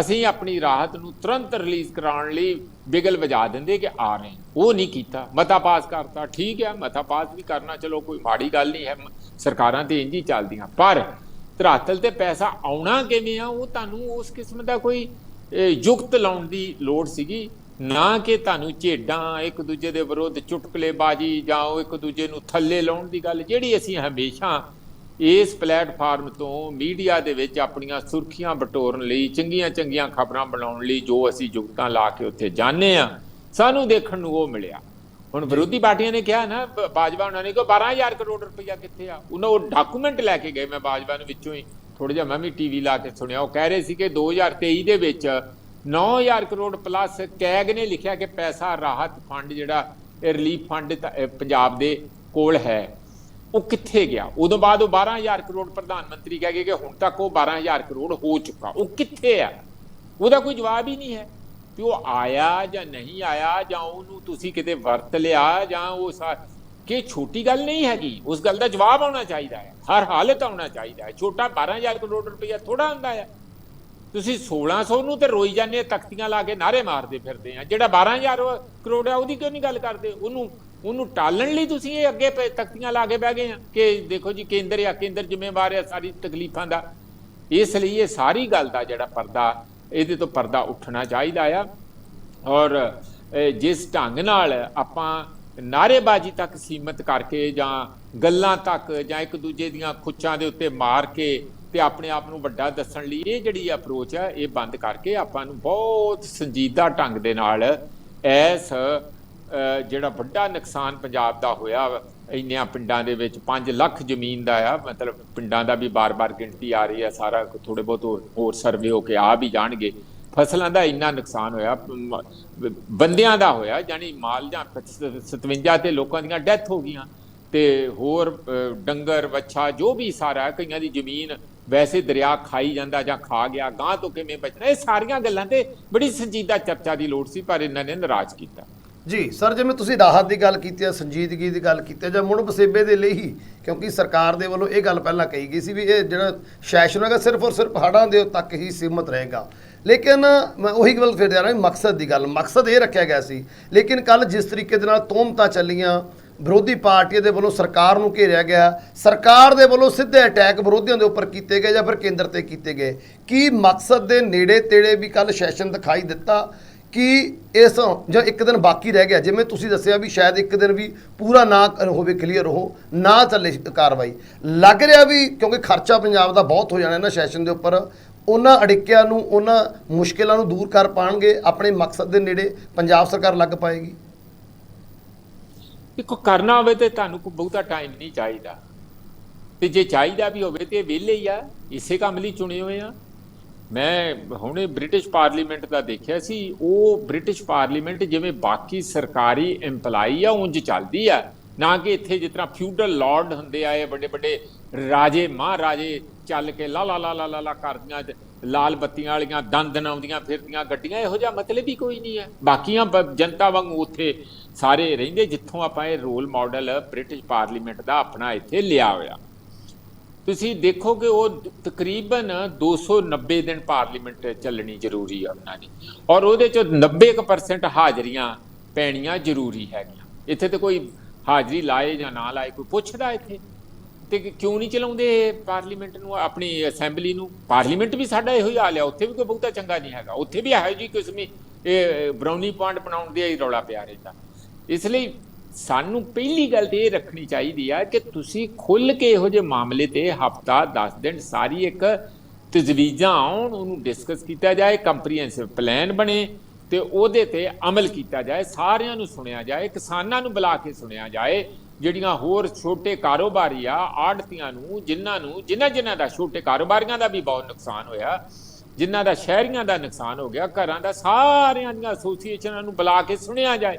ਅਸੀਂ ਆਪਣੀ ਰਾਹਤ ਨੂੰ ਤੁਰੰਤ ਰਿਲੀਜ਼ ਕਰਾਉਣ ਲਈ ਬਿਗਲ ਵਜਾ ਦਿੰਦੇ ਕਿ ਆ ਰਹੇ ਉਹ ਨਹੀਂ ਕੀਤਾ। ਮਤਾ ਪਾਸ ਕਰਤਾ। ਠੀਕ ਹੈ, ਮਤਾ ਪਾਸ ਵੀ ਕਰਨਾ ਚਲੋ ਕੋਈ ਮਾੜੀ ਗੱਲ ਨਹੀਂ ਹੈ। ਸਰਕਾਰਾਂ ਤੇ ਇੰਜ ਹੀ ਚੱਲਦੀਆਂ। ਪਰ ਧਰਾਤਲ ਤੇ ਪੈਸਾ ਆਉਣਾ ਕਿਵੇਂ ਆ, ਉਹ ਤੁਹਾਨੂੰ ਉਸ ਕਿਸਮ ਦਾ ਕੋਈ ਯੁਕਤ ਲਾਉਣ ਦੀ ਲੋੜ ਸੀਗੀ। ਨਾ ਕਿ ਤੁਹਾਨੂੰ ਝੇਡਾਂ, ਇੱਕ ਦੂਜੇ ਦੇ ਵਿਰੁੱਧ ਚੁਟਕਲੇਬਾਜ਼ੀ ਜਾਂ ਉਹ ਇੱਕ ਦੂਜੇ ਨੂੰ ਥੱਲੇ ਲਾਉਣ ਦੀ ਗੱਲ, ਜਿਹੜੀ ਅਸੀਂ ਹਮੇਸ਼ਾ ਇਸ ਪਲੇਟਫਾਰਮ ਤੋਂ ਮੀਡੀਆ ਦੇ ਵਿੱਚ ਆਪਣੀਆਂ ਸੁਰਖੀਆਂ ਬਟੋਰਨ ਲਈ ਚੰਗੀਆਂ ਚੰਗੀਆਂ ਖਬਰਾਂ ਬਣਾਉਣ ਲਈ ਜੋ ਅਸੀਂ ਯੁਕਤਾਂ ਲਾ ਕੇ ਉੱਥੇ ਜਾਂਦੇ ਆ ਸਾਨੂੰ ਦੇਖਣ ਨੂੰ ਉਹ ਮਿਲਿਆ। ਹੁਣ ਵਿਰੋਧੀ ਪਾਰਟੀਆਂ ਨੇ ਕਿਹਾ ਨਾ ਬਾਜਵਾ ਉਹਨਾਂ ਨੇ ਕਿ 12000 ਕਰੋੜ ਰੁਪਈਆ ਕਿੱਥੇ ਆ? ਉਹਨਾਂ ਉਹ ਡਾਕੂਮੈਂਟ ਲੈ ਕੇ ਗਏ ਮੈਂ ਬਾਜਵਾ ਨੂੰ ਵਿੱਚੋਂ ਹੀ ਥੋੜਾ ਜਿਹਾ ਮੈਂ ਵੀ ਟੀਵੀ ਲਾ ਕੇ ਸੁਣਿਆ ਉਹ ਕਹਿ ਰਹੇ ਸੀ ਕਿ 2023 ਦੇ ਵਿੱਚ 9000 ਕਰੋੜ ਪਲੱਸ ਕੈਗ ਨੇ ਲਿਖਿਆ ਕਿ ਪੈਸਾ ਰਾਹਤ ਫੰਡ ਜਿਹੜਾ ਰਿਲੀਫ ਫੰਡ ਪੰਜਾਬ ਦੇ ਕੋਲ ਹੈ। ਉਹ ਕਿੱਥੇ ਗਿਆ? ਉਦੋਂ ਬਾਅਦ ਉਹ 12000 ਕਰੋੜ ਪ੍ਰਧਾਨ ਮੰਤਰੀ ਕਹਿ ਗਏ ਕਿ ਹੁਣ ਤੱਕ ਉਹ 12000 ਕਰੋੜ ਹੋ ਚੁੱਕਾ। ਉਹ ਕਿੱਥੇ ਆ? ਉਹਦਾ ਕੋਈ ਜਵਾਬ ਹੀ ਨਹੀਂ ਹੈ ਕਿ ਉਹ ਆਇਆ ਜਾਂ ਨਹੀਂ ਆਇਆ ਜਾਂ ਉਹਨੂੰ ਤੁਸੀਂ ਕਿਤੇ ਵਰਤ ਲਿਆ ਜਾਂ ਉਹ ਕਿ ਛੋਟੀ ਗੱਲ ਨਹੀਂ ਹੈਗੀ। ਉਸ ਗੱਲ ਦਾ ਜਵਾਬ ਆਉਣਾ ਚਾਹੀਦਾ ਹੈ। ਹਰ ਹਾਲਤ ਆਉਣਾ ਚਾਹੀਦਾ ਹੈ। ਛੋਟਾ 12000 ਕਰੋੜ ਰੁਪਇਆ ਥੋੜਾ ਹੁੰਦਾ ਹੈ। ਤੁਸੀਂ 1600 ਨੂੰ ਤੇ ਰੋਈ ਜਾਂਦੇ ਤਖਤੀਆਂ ਲਾ ਕੇ ਨਾਰੇ ਮਾਰਦੇ ਫਿਰਦੇ ਆ। ਜਿਹੜਾ 12000 ਕਰੋੜ ਆ ਉਹਦੀ ਕਿਉਂ ਨਹੀਂ ਗੱਲ ਕਰਦੇ? ਉਹਨੂੰ ਉਹਨੂੰ ਟਾਲਣ ਲਈ ਤੁਸੀਂ ਇਹ ਅੱਗੇ ਪਏ ਤਖਤੀਆਂ ਲਾ ਕੇ ਬਹਿ ਗਏ ਆ ਕਿ ਦੇਖੋ ਜੀ, ਕੇਂਦਰ ਆ, ਕੇਂਦਰ ਜ਼ਿੰਮੇਵਾਰ ਆ ਸਾਰੀ ਤਕਲੀਫਾਂ ਦਾ। ਇਸ ਲਈ ਇਹ ਸਾਰੀ ਗੱਲ ਦਾ ਜਿਹੜਾ ਪਰਦਾ, ਇਹਦੇ ਤੋਂ ਪਰਦਾ ਉੱਠਣਾ ਚਾਹੀਦਾ ਆ। ਔਰ ਜਿਸ ਢੰਗ ਨਾਲ ਆਪਾਂ ਨਾਰੇਬਾਜ਼ੀ ਤੱਕ ਸੀਮਤ ਕਰਕੇ ਜਾਂ ਗੱਲਾਂ ਤੱਕ ਜਾਂ ਇੱਕ ਦੂਜੇ ਦੀਆਂ ਖੁੱਚਾਂ ਦੇ ਉੱਤੇ ਮਾਰ ਕੇ ਤੇ ਆਪਣੇ ਆਪ ਨੂੰ ਵੱਡਾ ਦੱਸਣ ਲਈ ਇਹ ਜਿਹੜੀ ਅਪਰੋਚ ਹੈ ਇਹ ਬੰਦ ਕਰਕੇ ਆਪਾਂ ਨੂੰ ਬਹੁਤ ਸੰਜੀਦਾ ਢੰਗ ਦੇ ਨਾਲ ਐਸ ਜਿਹੜਾ ਵੱਡਾ ਨੁਕਸਾਨ ਪੰਜਾਬ ਦਾ ਹੋਇਆ ਇੰਨਿਆਂ ਪਿੰਡਾਂ ਦੇ ਵਿੱਚ 5 ਲੱਖ ਜ਼ਮੀਨ ਦਾ ਆ, ਮਤਲਬ ਪਿੰਡਾਂ ਦਾ ਵੀ ਬਾਰ-ਬਾਰ ਗਿਣਤੀ ਆ ਰਹੀ ਆ, ਸਾਰਾ ਥੋੜੇ ਬਹੁਤ ਹੋਰ- ਸਰਵੇ ਹੋ ਕੇ ਆ ਵੀ ਜਾਣਗੇ। ਫਸਲਾਂ ਦਾ ਇੰਨਾ ਨੁਕਸਾਨ ਹੋਇਆ ਬੰਦਿਆਂ ਦਾ ਹੋਇਆ ਯਾਨੀ ਮਾਲ ਜਾਂ 57 ਤੇ ਲੋਕਾਂ ਦੀਆਂ ਡੈਥ ਹੋ ਗਈਆਂ। ਤੇ ਹੋਰ ਡੰਗਰ, ਵੱਛਾ, ਜੋ ਵੀ ਸਾਰਾ, ਕਈਆਂ ਦੀ ਜ਼ਮੀਨ ਵੈਸੇ ਦਰਿਆ ਖਾਈ ਜਾਂਦਾ ਜਾਂ ਖਾ ਗਿਆ ਗਾਂ ਤੋਂ ਕਿਵੇਂ ਬਚਣਾ, ਇਹ ਸਾਰੀਆਂ ਗੱਲਾਂ ਤੇ ਬੜੀ ਸੰਜੀਦਾ ਚਰਚਾ ਦੀ ਲੋੜ ਸੀ, ਪਰ ਇਹਨਾਂ ਨੇ ਨਾਰਾਜ਼ ਕੀਤਾ। ਜੀ, ਸਰ ਜਿਵੇਂ ਤੁਸੀਂ ਰਾਹਤ ਦੀ ਗੱਲ ਕੀਤੀ ਹੈ ਸੰਜੀਦਗੀ ਦੀ ਗੱਲ ਕੀਤੀ ਹੈ, ਜਾਂ ਮੁੜ ਬਸੇਬੇ ਦੇ ਲਈ ਹੀ, ਕਿਉਂਕਿ ਸਰਕਾਰ ਦੇ ਵੱਲੋਂ ਇਹ ਗੱਲ ਪਹਿਲਾਂ ਕਹੀ ਗਈ ਸੀ ਵੀ ਇਹ ਜਿਹੜਾ ਸੈਸ਼ਨ ਹੈਗਾ, ਸਿਰਫ ਔਰ ਸਿਰਫ ਹੜ੍ਹਾਂ ਦੇ ਤੱਕ ਹੀ ਸੀਮਤ ਰਹੇਗਾ। ਲੇਕਿਨ ਮੈਂ ਉਹੀ ਗੱਲ ਫਿਰ ਜਾ ਰਿਹਾ ਮਕਸਦ ਦੀ ਗੱਲ, ਮਕਸਦ ਇਹ ਰੱਖਿਆ ਗਿਆ ਸੀ। ਲੇਕਿਨ ਕੱਲ ਜਿਸ ਤਰੀਕੇ ਦੇ ਨਾਲ ਤੋਮਤਾਂ ਚੱਲੀਆਂ, ਵਿਰੋਧੀ ਪਾਰਟੀਆਂ ਦੇ ਵੱਲੋਂ ਸਰਕਾਰ ਨੂੰ ਘੇਰਿਆ ਗਿਆ, ਸਰਕਾਰ ਦੇ ਵੱਲੋਂ ਸਿੱਧੇ ਅਟੈਕ ਵਿਰੋਧੀਆਂ ਦੇ ਉੱਪਰ ਕੀਤੇ ਗਏ ਜਾਂ ਫਿਰ ਕੇਂਦਰ ਤੇ ਕੀਤੇ ਗਏ। ਕੀ ਮਕਸਦ ਦੇ ਨੇੜੇ ਤੇੜੇ ਵੀ ਕੱਲ ਸੈਸ਼ਨ ਦਿਖਾਈ ਦਿੱਤਾ? ਕਿ ਇਸ ਜਾਂ ਇੱਕ ਦਿਨ ਬਾਕੀ ਰਹਿ ਗਿਆ, ਜਿਵੇਂ ਤੁਸੀਂ ਦੱਸਿਆ ਵੀ ਸ਼ਾਇਦ ਇੱਕ ਦਿਨ ਵੀ ਪੂਰਾ ਨਾ ਹੋਵੇ ਕਲੀਅਰ ਹੋ ਨਾ ਚੱਲੇ ਕਾਰਵਾਈ। ਲੱਗ ਰਿਹਾ ਵੀ ਕਿਉਂਕਿ ਖਰਚਾ ਪੰਜਾਬ ਦਾ ਬਹੁਤ ਹੋ ਜਾਣਾ ਇਹਨਾਂ ਸੈਸ਼ਨ ਦੇ ਉੱਪਰ, ਉਹਨਾਂ ਅੜਿੱਕਿਆਂ ਨੂੰ, ਉਹਨਾਂ ਮੁਸ਼ਕਿਲਾਂ ਨੂੰ ਦੂਰ ਕਰ ਪਾਣਗੇ, ਆਪਣੇ ਮਕਸਦ ਦੇ ਨੇੜੇ ਪੰਜਾਬ ਸਰਕਾਰ ਲੱਗ ਪਾਏਗੀ। ਦੇਖੋ, ਕਰਨਾ ਹੋਵੇ ਤੇ ਤੁਹਾਨੂੰ ਕੋਈ ਬਹੁਤਾ ਟਾਈਮ ਨਹੀਂ ਚਾਹੀਦਾ। ਤੇ ਜੇ ਚਾਹੀਦਾ ਵੀ ਹੋਵੇ ਤੇ ਵਿਹਲੇ ਹੀ ਆ, ਇਸੇ ਕੰਮ ਲਈ ਚੁਣੇ ਹੋਏ ਆ। ਮੈਂ ਹੁਣੇ ਬ੍ਰਿਟਿਸ਼ ਪਾਰਲੀਮੈਂਟ ਦਾ ਦੇਖਿਆ ਸੀ, ਉਹ ਬ੍ਰਿਟਿਸ਼ ਪਾਰਲੀਮੈਂਟ ਜਿਵੇਂ ਬਾਕੀ ਸਰਕਾਰੀ EMPLOYE ਆ, ਉਂਝ ਚੱਲਦੀ ਆ। ਨਾ ਕਿ ਇੱਥੇ ਜਿਸ ਤਰ੍ਹਾਂ ਫਿਊਡਲ ਲਾਰਡ ਹੁੰਦੇ ਆਏ ਵੱਡੇ ਵੱਡੇ ਰਾਜੇ, ਮਹਾਰਾਜੇ ਚੱਲ ਕੇ ਲਾ ਲਾ ਲਾ ਲਾ ਲਾ ਕਰਦੀਆਂ, ਲਾਲ ਬੱਤੀਆਂ ਵਾਲੀਆਂ, ਦੰਦ ਨਾਉਂਦੀਆਂ ਫਿਰਦੀਆਂ, ਗੱਡੀਆਂ, ਇਹੋ ਜਿਹਾ ਮਤਲਬ ਹੀ ਕੋਈ ਨਹੀਂ ਹੈ ਬਾਕੀਆਂ ਬ- ਜਨਤਾ ਵਾਂਗੂ ਉੱਥੇ ਸਾਰੇ ਰਹਿੰਦੇ, ਜਿੱਥੋਂ ਆਪਾਂ ਇਹ ਰੋਲ ਮਾਡਲ ਬ੍ਰਿਟਿਸ਼ ਪਾਰਲੀਮੈਂਟ ਦਾ ਆਪਣਾ ਇੱਥੇ ਲਿਆ ਹੋਇਆ। ਤੁਸੀਂ ਦੇਖੋ ਕਿ ਉਹ ਦ- ਤਕਰੀਬਨ 290 ਦਿਨ ਪਾਰਲੀਮੈਂਟ ਚੱਲਣੀ ਜ਼ਰੂਰੀ ਆ ਉਹਨਾਂ ਦੀ। ਔਰ ਉਹਦੇ ਚ 90% ਹਾਜ਼ਰੀਆਂ ਪੈਣੀਆਂ ਜ਼ਰੂਰੀ ਹੈਗੀਆਂ। ਇੱਥੇ ਤੇ ਕੋਈ ਹਾਜ਼ਰੀ ਲਾਏ ਜਾਂ ਨਾ ਲਾਏ, ਕੋਈ ਪੁੱਛਦਾ ਇੱਥੇ। ਤੇ ਕਿ- ਕਿਉਂ ਨਹੀਂ ਚਲਾਉਂਦੇ ਇਹ ਪਾਰਲੀਮੈਂਟ ਨੂੰ, ਆਪਣੀ ਅਸੈਂਬਲੀ ਨੂੰ? ਪਾਰਲੀਮੈਂਟ ਵੀ ਸਾਡਾ ਇਹੋ ਹੀ ਹਾਲ ਹੈ ਉੱਥੇ ਵੀ ਕੋਈ ਬਹੁਤਾ ਚੰਗਾ ਨਹੀਂ ਹੈਗਾ। ਉੱਥੇ ਵੀ ਇਹੋ ਜੀ ਕਿਸਮੀ, ਇਹ ਬਰਾਉਨੀ ਪੁਆਇੰਟ ਬਣਾਉਣ ਦੇ ਹੀ ਰੌਲਾ ਪਿਆ ਰਹਿੰਦਾ। ਇਸ ਲਈ ਸਾਨੂੰ ਪਹਿਲੀ ਗੱਲ ਤੇ ਇਹ ਰੱਖਣੀ ਚਾਹੀਦੀ ਆ ਕਿ ਤੁਸੀਂ ਖੁੱਲ ਕੇ ਇਹੋ ਜਿਹੇ ਮਾਮਲੇ ਤੇ ਹਫਤਾ 10 ਦਿਨ ਸਾਰੀ ਇੱਕ ਤਜਵੀਜ਼ਾਂ ਆਉਣ, ਉਹਨੂੰ ਡਿਸਕਸ ਕੀਤਾ ਜਾਏ ਕੰਪਰੀਹੈਂਸਿਵ ਪਲਾਨ ਬਣੇ ਤੇ ਉਹਦੇ ਤੇ ਅਮਲ ਕੀਤਾ ਜਾਏ, ਸਾਰਿਆਂ ਨੂੰ ਸੁਣਿਆ ਜਾਏ, ਕਿਸਾਨਾਂ ਨੂੰ ਬੁਲਾ ਕੇ ਸੁਣਿਆ ਜਾਏ, ਜਿਹੜੀਆਂ ਹੋਰ ਛੋਟੇ ਕਾਰੋਬਾਰੀ ਆ, ਆੜਤੀਆਂ ਨੂੰ, ਜਿਨ੍ਹਾਂ ਨੂੰ, ਜਿਨ੍ਹਾਂ ਜਿਨ੍ਹਾਂ ਦਾ ਛੋਟੇ ਕਾਰੋਬਾਰੀਆਂ ਦਾ ਵੀ ਬਹੁਤ ਨੁਕਸਾਨ ਹੋਇਆ, ਜਿਨ੍ਹਾਂ ਦਾ ਸ਼ਹਿਰੀਆਂ ਦਾ ਨੁਕਸਾਨ ਹੋ ਗਿਆ, ਘਰਾਂ ਦਾ ਸਾਰਿਆਂ ਦੀਆਂ ਐਸੋਸੀਏਸ਼ਨਾਂ ਨੂੰ ਬੁਲਾ ਕੇ ਸੁਣਿਆ ਜਾਏ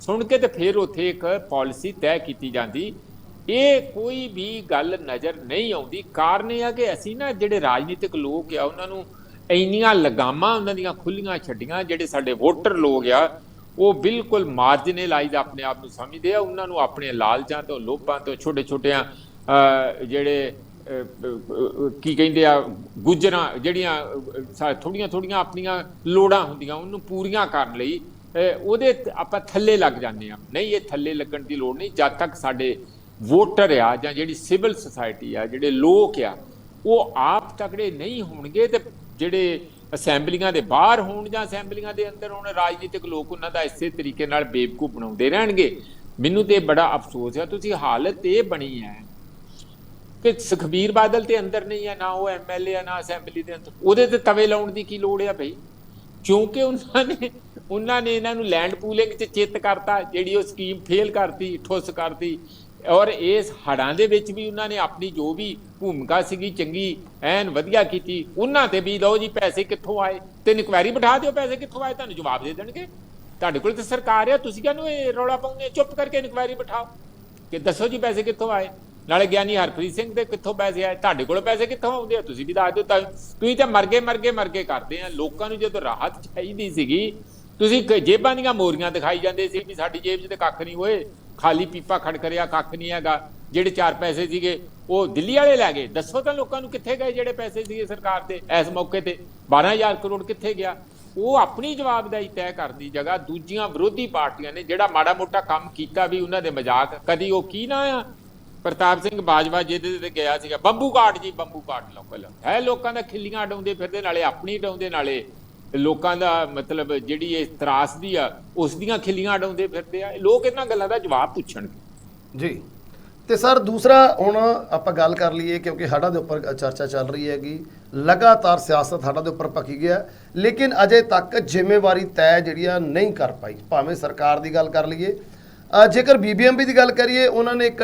ਸੁਣ ਕੇ ਤੇ ਫਿਰ ਉੱਥੇ ਇੱਕ ਪਾਲਿਸੀ ਤੈਅ ਕੀਤੀ ਜਾਂਦੀ, ਇਹ ਕੋਈ ਵੀ ਗੱਲ ਨਜ਼ਰ ਨਹੀਂ ਆਉਂਦੀ। ਕਾਰਨ ਇਹ ਆ ਕਿ ਅਸੀਂ ਨਾ ਜਿਹੜੇ ਰਾਜਨੀਤਿਕ ਲੋਕ ਆ, ਉਹਨਾਂ ਨੂੰ ਇੰਨੀਆਂ ਲਗਾਮਾਂ ਉਹਨਾਂ ਦੀਆਂ ਖੁੱਲੀਆਂ ਛੱਡੀਆਂ, ਜਿਹੜੇ ਸਾਡੇ ਵੋਟਰ ਲੋਕ ਆ, ਉਹ ਬਿਲਕੁਲ ਮਾਰਜਨਲਾਈਜ਼ ਆਪਣੇ ਆਪ ਨੂੰ ਸਮਝਦੇ ਆ, ਉਹਨਾਂ ਨੂੰ ਆਪਣੇ ਲਾਲਚਾਂ ਤੋਂ, ਲੋਭਾਂ ਤੋਂ ਛੋਟੇ ਛੋਟਿਆਂ ਜਿਹੜੇ ਕੀ ਕਹਿੰਦੇ ਆ, ਗੁਜਰਾਂ, ਜਿਹੜੀਆਂ ਥੋੜੀਆਂ ਥੋੜੀਆਂ ਆਪਣੀਆਂ ਲੋੜਾਂ ਹੁੰਦੀਆਂ, ਉਹਨੂੰ ਪੂਰੀਆਂ ਕਰਨ ਲਈ ਉਹਦੇ ਆਪਾਂ ਥੱਲੇ ਲੱਗ ਜਾਂਦੇ ਆ ਨਹੀਂ, ਇਹ ਥੱਲੇ ਲੱਗਣ ਦੀ ਲੋੜ ਨਹੀਂ। ਜਦ ਤੱਕ ਸਾਡੇ ਵੋਟਰ ਆ ਜਾਂ ਜਿਹੜੀ ਸਿਵਲ ਸੁਸਾਇਟੀ ਆ, ਜਿਹੜੇ ਲੋਕ ਆ, ਉਹ ਆਪ ਤਕੜੇ ਨਹੀਂ ਹੋਣਗੇ ਤੇ ਜਿਹੜੇ ਅਸੈਂਬਲੀਆਂ ਦੇ ਬਾਹਰ ਹੋਣ ਜਾਂ ਅਸੈਂਬਲੀਆਂ ਦੇ ਅੰਦਰ ਹੋਣ, ਰਾਜਨੀਤਿਕ ਲੋਕ ਉਹਨਾਂ ਦਾ ਇਸੇ ਤਰੀਕੇ ਨਾਲ ਬੇਵਕੂਫ ਬਣਾਉਂਦੇ ਰਹਿਣਗੇ। ਮੈਨੂੰ ਤੇ ਬੜਾ ਅਫਸੋਸ ਹੈ ਤੁਸੀਂ ਹਾਲਤ ਇਹ ਬਣੀ ਹੈ ਕਿ ਸੁਖਬੀਰ ਬਾਦਲ ਤੇ ਅੰਦਰ ਨਹੀਂ ਹੈ ਨਾ ਉਹ ਐਮਐਲਏ ਆ, ਨਾ ਅਸੈਂਬਲੀ ਦੇ ਅੰਦਰ। ਉਹਦੇ ਤੇ ਤਵੇ ਲਾਉਣ ਦੀ ਕੀ ਲੋੜ ਹੈ ਭਈ? ਕਿਉਂਕਿ ਉਹਨਾਂ ਨੇ ਉਹਨਾਂ ਨੇ ਇਹਨਾਂ ਨੂੰ ਲੈਂਡ ਪੂਲਿੰਗ 'ਚ ਚਿੱਤ ਕਰਤਾ, ਜਿਹੜੀ ਉਹ ਸਕੀਮ ਫੇਲ ਕਰਤੀ, ਠੁੱਸ ਕਰਤੀ। ਔਰ ਇਸ ਹੜਾਂ ਦੇ ਵਿੱਚ ਵੀ ਉਹਨਾਂ ਨੇ ਆਪਣੀ ਜੋ ਵੀ ਭੂਮਿਕਾ ਸੀਗੀ ਚੰਗੀ, ਐਨ ਵਧੀਆ ਕੀਤੀ। ਉਹਨਾਂ ਤੇ ਵੀ ਲਓ ਜੀ ਪੈਸੇ ਕਿੱਥੋਂ ਆਏ? ਤੇ ਇਨਕੁਆਇਰੀ ਬਿਠਾ ਦਿਓ ਪੈਸੇ ਕਿੱਥੋਂ ਆਏ? ਤੁਹਾਨੂੰ ਜਵਾਬ ਦੇ ਦੇਣਗੇ। ਤੁਹਾਡੇ ਕੋਲ ਤਾਂ ਸਰਕਾਰ ਆ, ਤੁਸੀਂ ਕਹਿੰਦੇ ਇਹ ਰੌਲਾ ਪਾਉਂਦੇ ਚੁੱਪ ਕਰਕੇ ਇਨਕੁਆਇਰੀ ਬਿਠਾਓ। ਕਿ ਦੱਸੋ ਜੀ ਪੈਸੇ ਕਿੱਥੋਂ ਆਏ? ਨਾਲੇ ਗਿਆਨੀ ਹਰਪ੍ਰੀਤ ਸਿੰਘ ਦੇ ਕਿੱਥੋਂ ਪੈਸੇ ਆਏ? ਤੁਹਾਡੇ ਕੋਲ ਪੈਸੇ ਕਿੱਥੋਂ ਆਉਂਦੇ ਆ? ਤੁਸੀਂ ਵੀ ਦੱਸ ਦਿਓ। ਤਾਂ ਤੁਸੀਂ ਤਾਂ ਮਰਗੇ ਮਰਗੇ ਮਰਗੇ ਕਰਦੇ ਆ। ਲੋਕਾਂ ਨੂੰ ਜਦੋਂ ਰਾਹਤ ਚਾਹੀਦੀ ਸੀਗੀ, ਤੁਸੀਂ ਜੇਬਾਂ ਦੀਆਂ ਮੋਰੀਆਂ ਦਿਖਾਈ ਜਾਂਦੇ ਸੀ ਵੀ ਸਾਡੀ ਜੇਬ 'ਚ ਤੇ ਕੱਖ ਨਹੀਂ ਹੋਏ। ਖਾਲੀ ਪੀਪਾ ਖੜ ਕਰਿਆ ਕੱਖ ਨਹੀਂ ਹੈਗਾ। ਜਿਹੜੇ ਚਾਰ ਪੈਸੇ ਸੀਗੇ, ਉਹ ਦਿੱਲੀ ਵਾਲੇ ਲੈ ਗਏ। ਦੱਸੋ ਤਾਂ ਲੋਕਾਂ ਨੂੰ ਕਿੱਥੇ ਗਏ ਜਿਹੜੇ ਪੈਸੇ ਸੀਗੇ ਸਰਕਾਰ ਦੇ? ਇਸ ਮੌਕੇ ਤੇ 12000 ਕਰੋੜ ਕਿੱਥੇ ਗਿਆ? ਉਹ ਆਪਣੀ ਜਵਾਬਦਾਰੀ ਤੈਅ ਕਰਨ ਦੀ ਜਗ੍ਹਾ ਦੂਜੀਆਂ ਵਿਰੋਧੀ ਪਾਰਟੀਆਂ ਨੇ ਜਿਹੜਾ ਮਾੜਾ ਮੋਟਾ ਕੰਮ ਕੀਤਾ ਵੀ ਉਹਨਾਂ ਦੇ ਮਜ਼ਾਕ, ਕਦੀ ਉਹ ਕੀ ਨਾ ਆ? ਪ੍ਰਤਾਪ ਸਿੰਘ ਬਾਜਵਾ ਜਿਹਦੇ ਤੇ ਗਿਆ ਸੀਗਾ। ਬੰਬੂ ਘਾਟ ਜੀ, ਬੰਬੂ ਘਾਟ ਲੋਕਲ ਹੈ, ਲੋਕਾਂ ਦਾ ਖਿੱਲੀਆਂ ਡਾਉਂਦੇ ਫਿਰਦੇ, ਨਾਲੇ ਆਪਣੀ ਡਾਉਂਦੇ, ਨਾਲੇ ਲੋਕਾਂ ਦਾ ਮਤਲਬ ਜਿਹੜੀ ਇਹ ਤਰਾਸਦੀ ਆ, ਉਸ ਦੀਆਂ ਖਿੱਲੀਆਂ ਡਾਉਂਦੇ ਫਿਰਦੇ ਆ। ਲੋਕ ਇਹਨਾਂ ਗੱਲਾਂ ਦਾ ਜਵਾਬ ਪੁੱਛਣਗੇ। ਜੀ। ਤੇ ਸਰ, ਦੂਸਰਾ ਹੁਣ ਆਪਾਂ ਗੱਲ ਕਰ ਲਈਏ, ਕਿਉਂਕਿ ਸਾਡਾ ਦੇ ਉੱਪਰ ਚਰਚਾ ਚੱਲ ਰਹੀ ਹੈਗੀ। ਲਗਾਤਾਰ ਸਿਆਸਤ ਸਾਡਾ ਦੇ ਉੱਪਰ ਪੱਕੀ ਗਿਆ, ਲੇਕਿਨ ਅਜੇ ਤੱਕ ਜ਼ਿੰਮੇਵਾਰੀ ਤੈਅ ਜਿਹੜੀ ਆ ਨਹੀਂ ਕਰ ਪਾਈ। ਭਾਵੇਂ ਸਰਕਾਰ ਦੀ ਗੱਲ ਕਰ ਲਈਏ ਜੇਕਰ ਬੀਬੀਐਮਬੀ ਦੀ ਗੱਲ ਕਰੀਏ, ਉਹਨਾਂ ਨੇ ਇੱਕ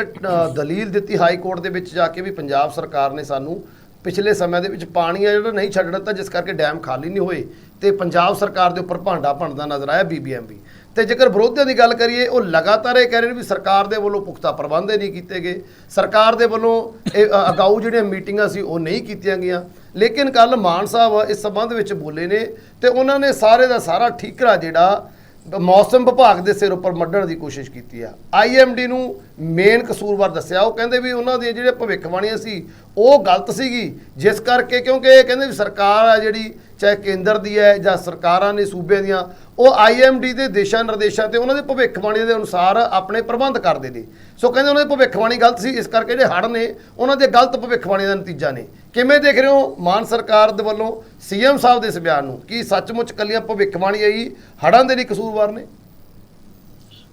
ਦਲੀਲ ਦਿੱਤੀ ਹਾਈ ਕੋਰਟ ਦੇ ਵਿੱਚ ਜਾ ਕੇ ਵੀ ਪੰਜਾਬ ਸਰਕਾਰ ਨੇ ਸਾਨੂੰ ਪਿਛਲੇ ਸਮੇਂ ਦੇ ਵਿੱਚ ਪਾਣੀ ਆ ਜਿਹੜਾ ਨਹੀਂ ਛੱਡ ਦਿੱਤਾ, ਜਿਸ ਕਰਕੇ ਡੈਮ ਖਾਲੀ ਨਹੀਂ ਹੋਏ ਤੇ ਪੰਜਾਬ ਸਰਕਾਰ ਦੇ ਉੱਪਰ ਭਾਂਡਾ ਭੰਨਦਾ ਨਜ਼ਰ ਆਇਆ ਬੀਬੀਐਮਬੀ ਤੇ ਜੇਕਰ ਵਿਰੋਧੀਆਂ ਦੀ ਗੱਲ ਕਰੀਏ, ਉਹ ਲਗਾਤਾਰ ਇਹ ਕਹਿ ਰਹੇ ਨੇ ਵੀ ਸਰਕਾਰ ਦੇ ਵੱਲੋਂ ਪੁਖਤਾ ਪ੍ਰਬੰਧ ਨਹੀਂ ਕੀਤੇ ਗਏ। ਸਰਕਾਰ ਦੇ ਵੱਲੋਂ ਇਹ ਅਗਾਊ ਜਿਹੜੀਆਂ ਮੀਟਿੰਗਾਂ ਸੀ, ਉਹ ਨਹੀਂ ਕੀਤੀਆਂ ਗਈਆਂ। ਲੇਕਿਨ ਕੱਲ ਮਾਨ ਸਾਹਿਬ ਇਸ ਸੰਬੰਧ ਵਿੱਚ ਬੋਲੇ ਨੇ ਤੇ ਉਹਨਾਂ ਨੇ ਸਾਰੇ ਦਾ ਸਾਰਾ ਠੀਕਰਾ ਜਿਹੜਾ ਮੌਸਮ ਵਿਭਾਗ ਦੇ ਸਿਰ ਉੱਪਰ ਮੱਢਣ ਦੀ ਕੋਸ਼ਿਸ਼ ਕੀਤੀ ਆ। ਆਈਐਮਡੀ ਨੂੰ ਮੇਨ ਕਸੂਰਵਾਰ ਦੱਸਿਆ। ਉਹ ਕਹਿੰਦੇ ਵੀ ਉਹਨਾਂ ਦੀਆਂ ਜਿਹੜੀਆਂ ਭਵਿੱਖਬਾਣੀਆਂ ਸੀ, ਉਹ ਗਲਤ ਸੀਗੀ। ਜਿਸ ਕਰਕੇ ਕਿਉਂਕਿ ਇਹ ਕਹਿੰਦੇ ਵੀ ਸਰਕਾਰ ਆ ਜਿਹੜੀ ਚਾਹੇ ਕੇਂਦਰ ਦੀ ਹੈ ਜਾਂ ਸਰਕਾਰਾਂ ਨੇ ਸੂਬਿਆਂ ਦੀਆਂ, ਉਹ ਆਈਐਮਡੀ ਦੇ ਦਿਸ਼ਾ ਨਿਰਦੇਸ਼ਾਂ ਤੇ ਉਹਨਾਂ ਦੇ ਭਵਿੱਖਬਾਣੀ ਦੇ ਅਨੁਸਾਰ ਆਪਣੇ ਪ੍ਰਬੰਧ ਕਰਦੇ ਨੇ। ਸੋ ਕਹਿੰਦੇ ਉਹਨਾਂ ਦੀ ਭਵਿੱਖਬਾਣੀ ਗਲਤ ਸੀ, ਇਸ ਕਰਕੇ ਜਿਹੜੇ ਹੜ੍ਹ ਨੇ, ਉਹਨਾਂ ਦੇ ਗਲਤ ਭਵਿੱਖਬਾਣੀ ਦਾ ਨਤੀਜਾ ਨੇ। ਕਿਵੇਂ ਦੇਖ ਰਹੇ ਹੋ ਮਾਨ ਸਰਕਾਰ ਦੇ ਵੱਲੋਂ ਸੀਐਮ ਸਾਹਿਬ ਦੇ ਇਸ ਬਿਆਨ ਨੂੰ? ਕੀ ਸੱਚਮੁੱਚ ਕੱਲੀਆਂ ਭਵਿੱਖਬਾਣੀ ਆਈ, ਹੜ੍ਹਾਂ ਦੇ ਲਈ ਕਸੂਰਵਾਰ ਨੇ?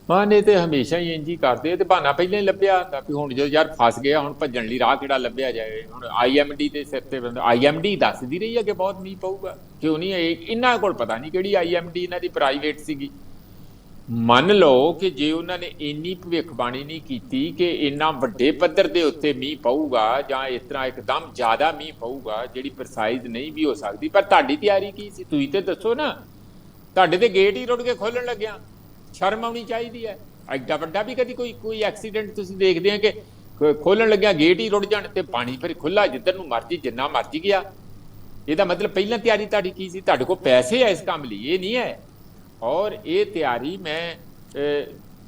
ਮਾਂ ਨੇ ਤੇ ਹਮੇਸ਼ਾ ਹੀ ਇੰਜ ਹੀ ਕਰਦੇ ਆ ਤੇ ਬਹਾਨਾ ਪਹਿਲਾਂ ਹੀ ਲੱਭਿਆ ਹੁੰਦਾ ਵੀ ਹੁਣ ਜਦੋਂ ਯਾਰ ਫਸ ਗਿਆ, ਹੁਣ ਭੱਜਣ ਲਈ ਰਾਹ ਕਿਹੜਾ ਲੱਭਿਆ ਜਾਏ? ਹੁਣ ਆਈਐਮਡੀ ਦੇ ਸਿਰ ਤੇ ਬੰਦਾ ਆਈਐਮਡੀ ਦੱਸਦੀ ਰਹੀ ਹੈ ਕਿ ਬਹੁਤ ਮੀਂਹ ਪਊਗਾ। ਕਿਉਂ ਨਹੀਂ? ਇਹ ਇਹਨਾਂ ਕੋਲ ਪਤਾ ਨਹੀਂ ਕਿਹੜੀ ਆਈਐਮਡੀ ਇਹਨਾਂ ਦੀ ਪ੍ਰਾਈਵੇਟ ਸੀਗੀ। ਮੰਨ ਲਓ ਕਿ ਜੇ ਉਹਨਾਂ ਨੇ ਇੰਨੀ ਭਵਿੱਖਬਾਣੀ ਨਹੀਂ ਕੀਤੀ ਕਿ ਇੰਨਾ ਵੱਡੇ ਪੱਧਰ ਦੇ ਉੱਤੇ ਮੀਂਹ ਪਊਗਾ ਜਾਂ ਇਸ ਤਰ੍ਹਾਂ ਇੱਕਦਮ ਜ਼ਿਆਦਾ ਮੀਂਹ ਪਊਗਾ, ਜਿਹੜੀ ਪ੍ਰਸਾਈਜ਼ ਨਹੀਂ ਵੀ ਹੋ ਸਕਦੀ, ਪਰ ਤੁਹਾਡੀ ਤਿਆਰੀ ਕੀ ਸੀ? ਤੁਸੀਂ ਤੇ ਦੱਸੋ ਨਾ। ਤੁਹਾਡੇ ਤੇ ਗੇਟ ਹੀ ਰੁੜ ਕੇ ਖੋਲਣ ਲੱਗਿਆ। ਸ਼ਰਮ ਆਉਣੀ ਚਾਹੀਦੀ ਹੈ। ਐਡਾ ਵੱਡਾ ਵੀ ਕਦੀ ਕੋਈ ਕੋਈ ਐਕਸੀਡੈਂਟ ਤੁਸੀਂ ਦੇਖਦੇ ਆ ਕਿ ਖੋਲਣ ਲੱਗਿਆ ਗੇਟ ਹੀ ਰੁੜ ਜਾਣ ਤੇ ਪਾਣੀ ਫਿਰ ਖੁੱਲਾ ਜਿੱਧਰ ਨੂੰ ਮਰਜ਼ੀ, ਜਿੰਨਾ ਮਰਜ਼ੀ ਗਿਆ। ਇਹਦਾ ਮਤਲਬ ਪਹਿਲਾਂ ਤਿਆਰੀ ਤੁਹਾਡੀ ਕੀ ਸੀ? ਤੁਹਾਡੇ ਕੋਲ ਪੈਸੇ ਆ ਇਸ ਕੰਮ ਲਈ, ਇਹ ਨਹੀਂ ਹੈ। ਔਰ ਇਹ ਤਿਆਰੀ ਮੈਂ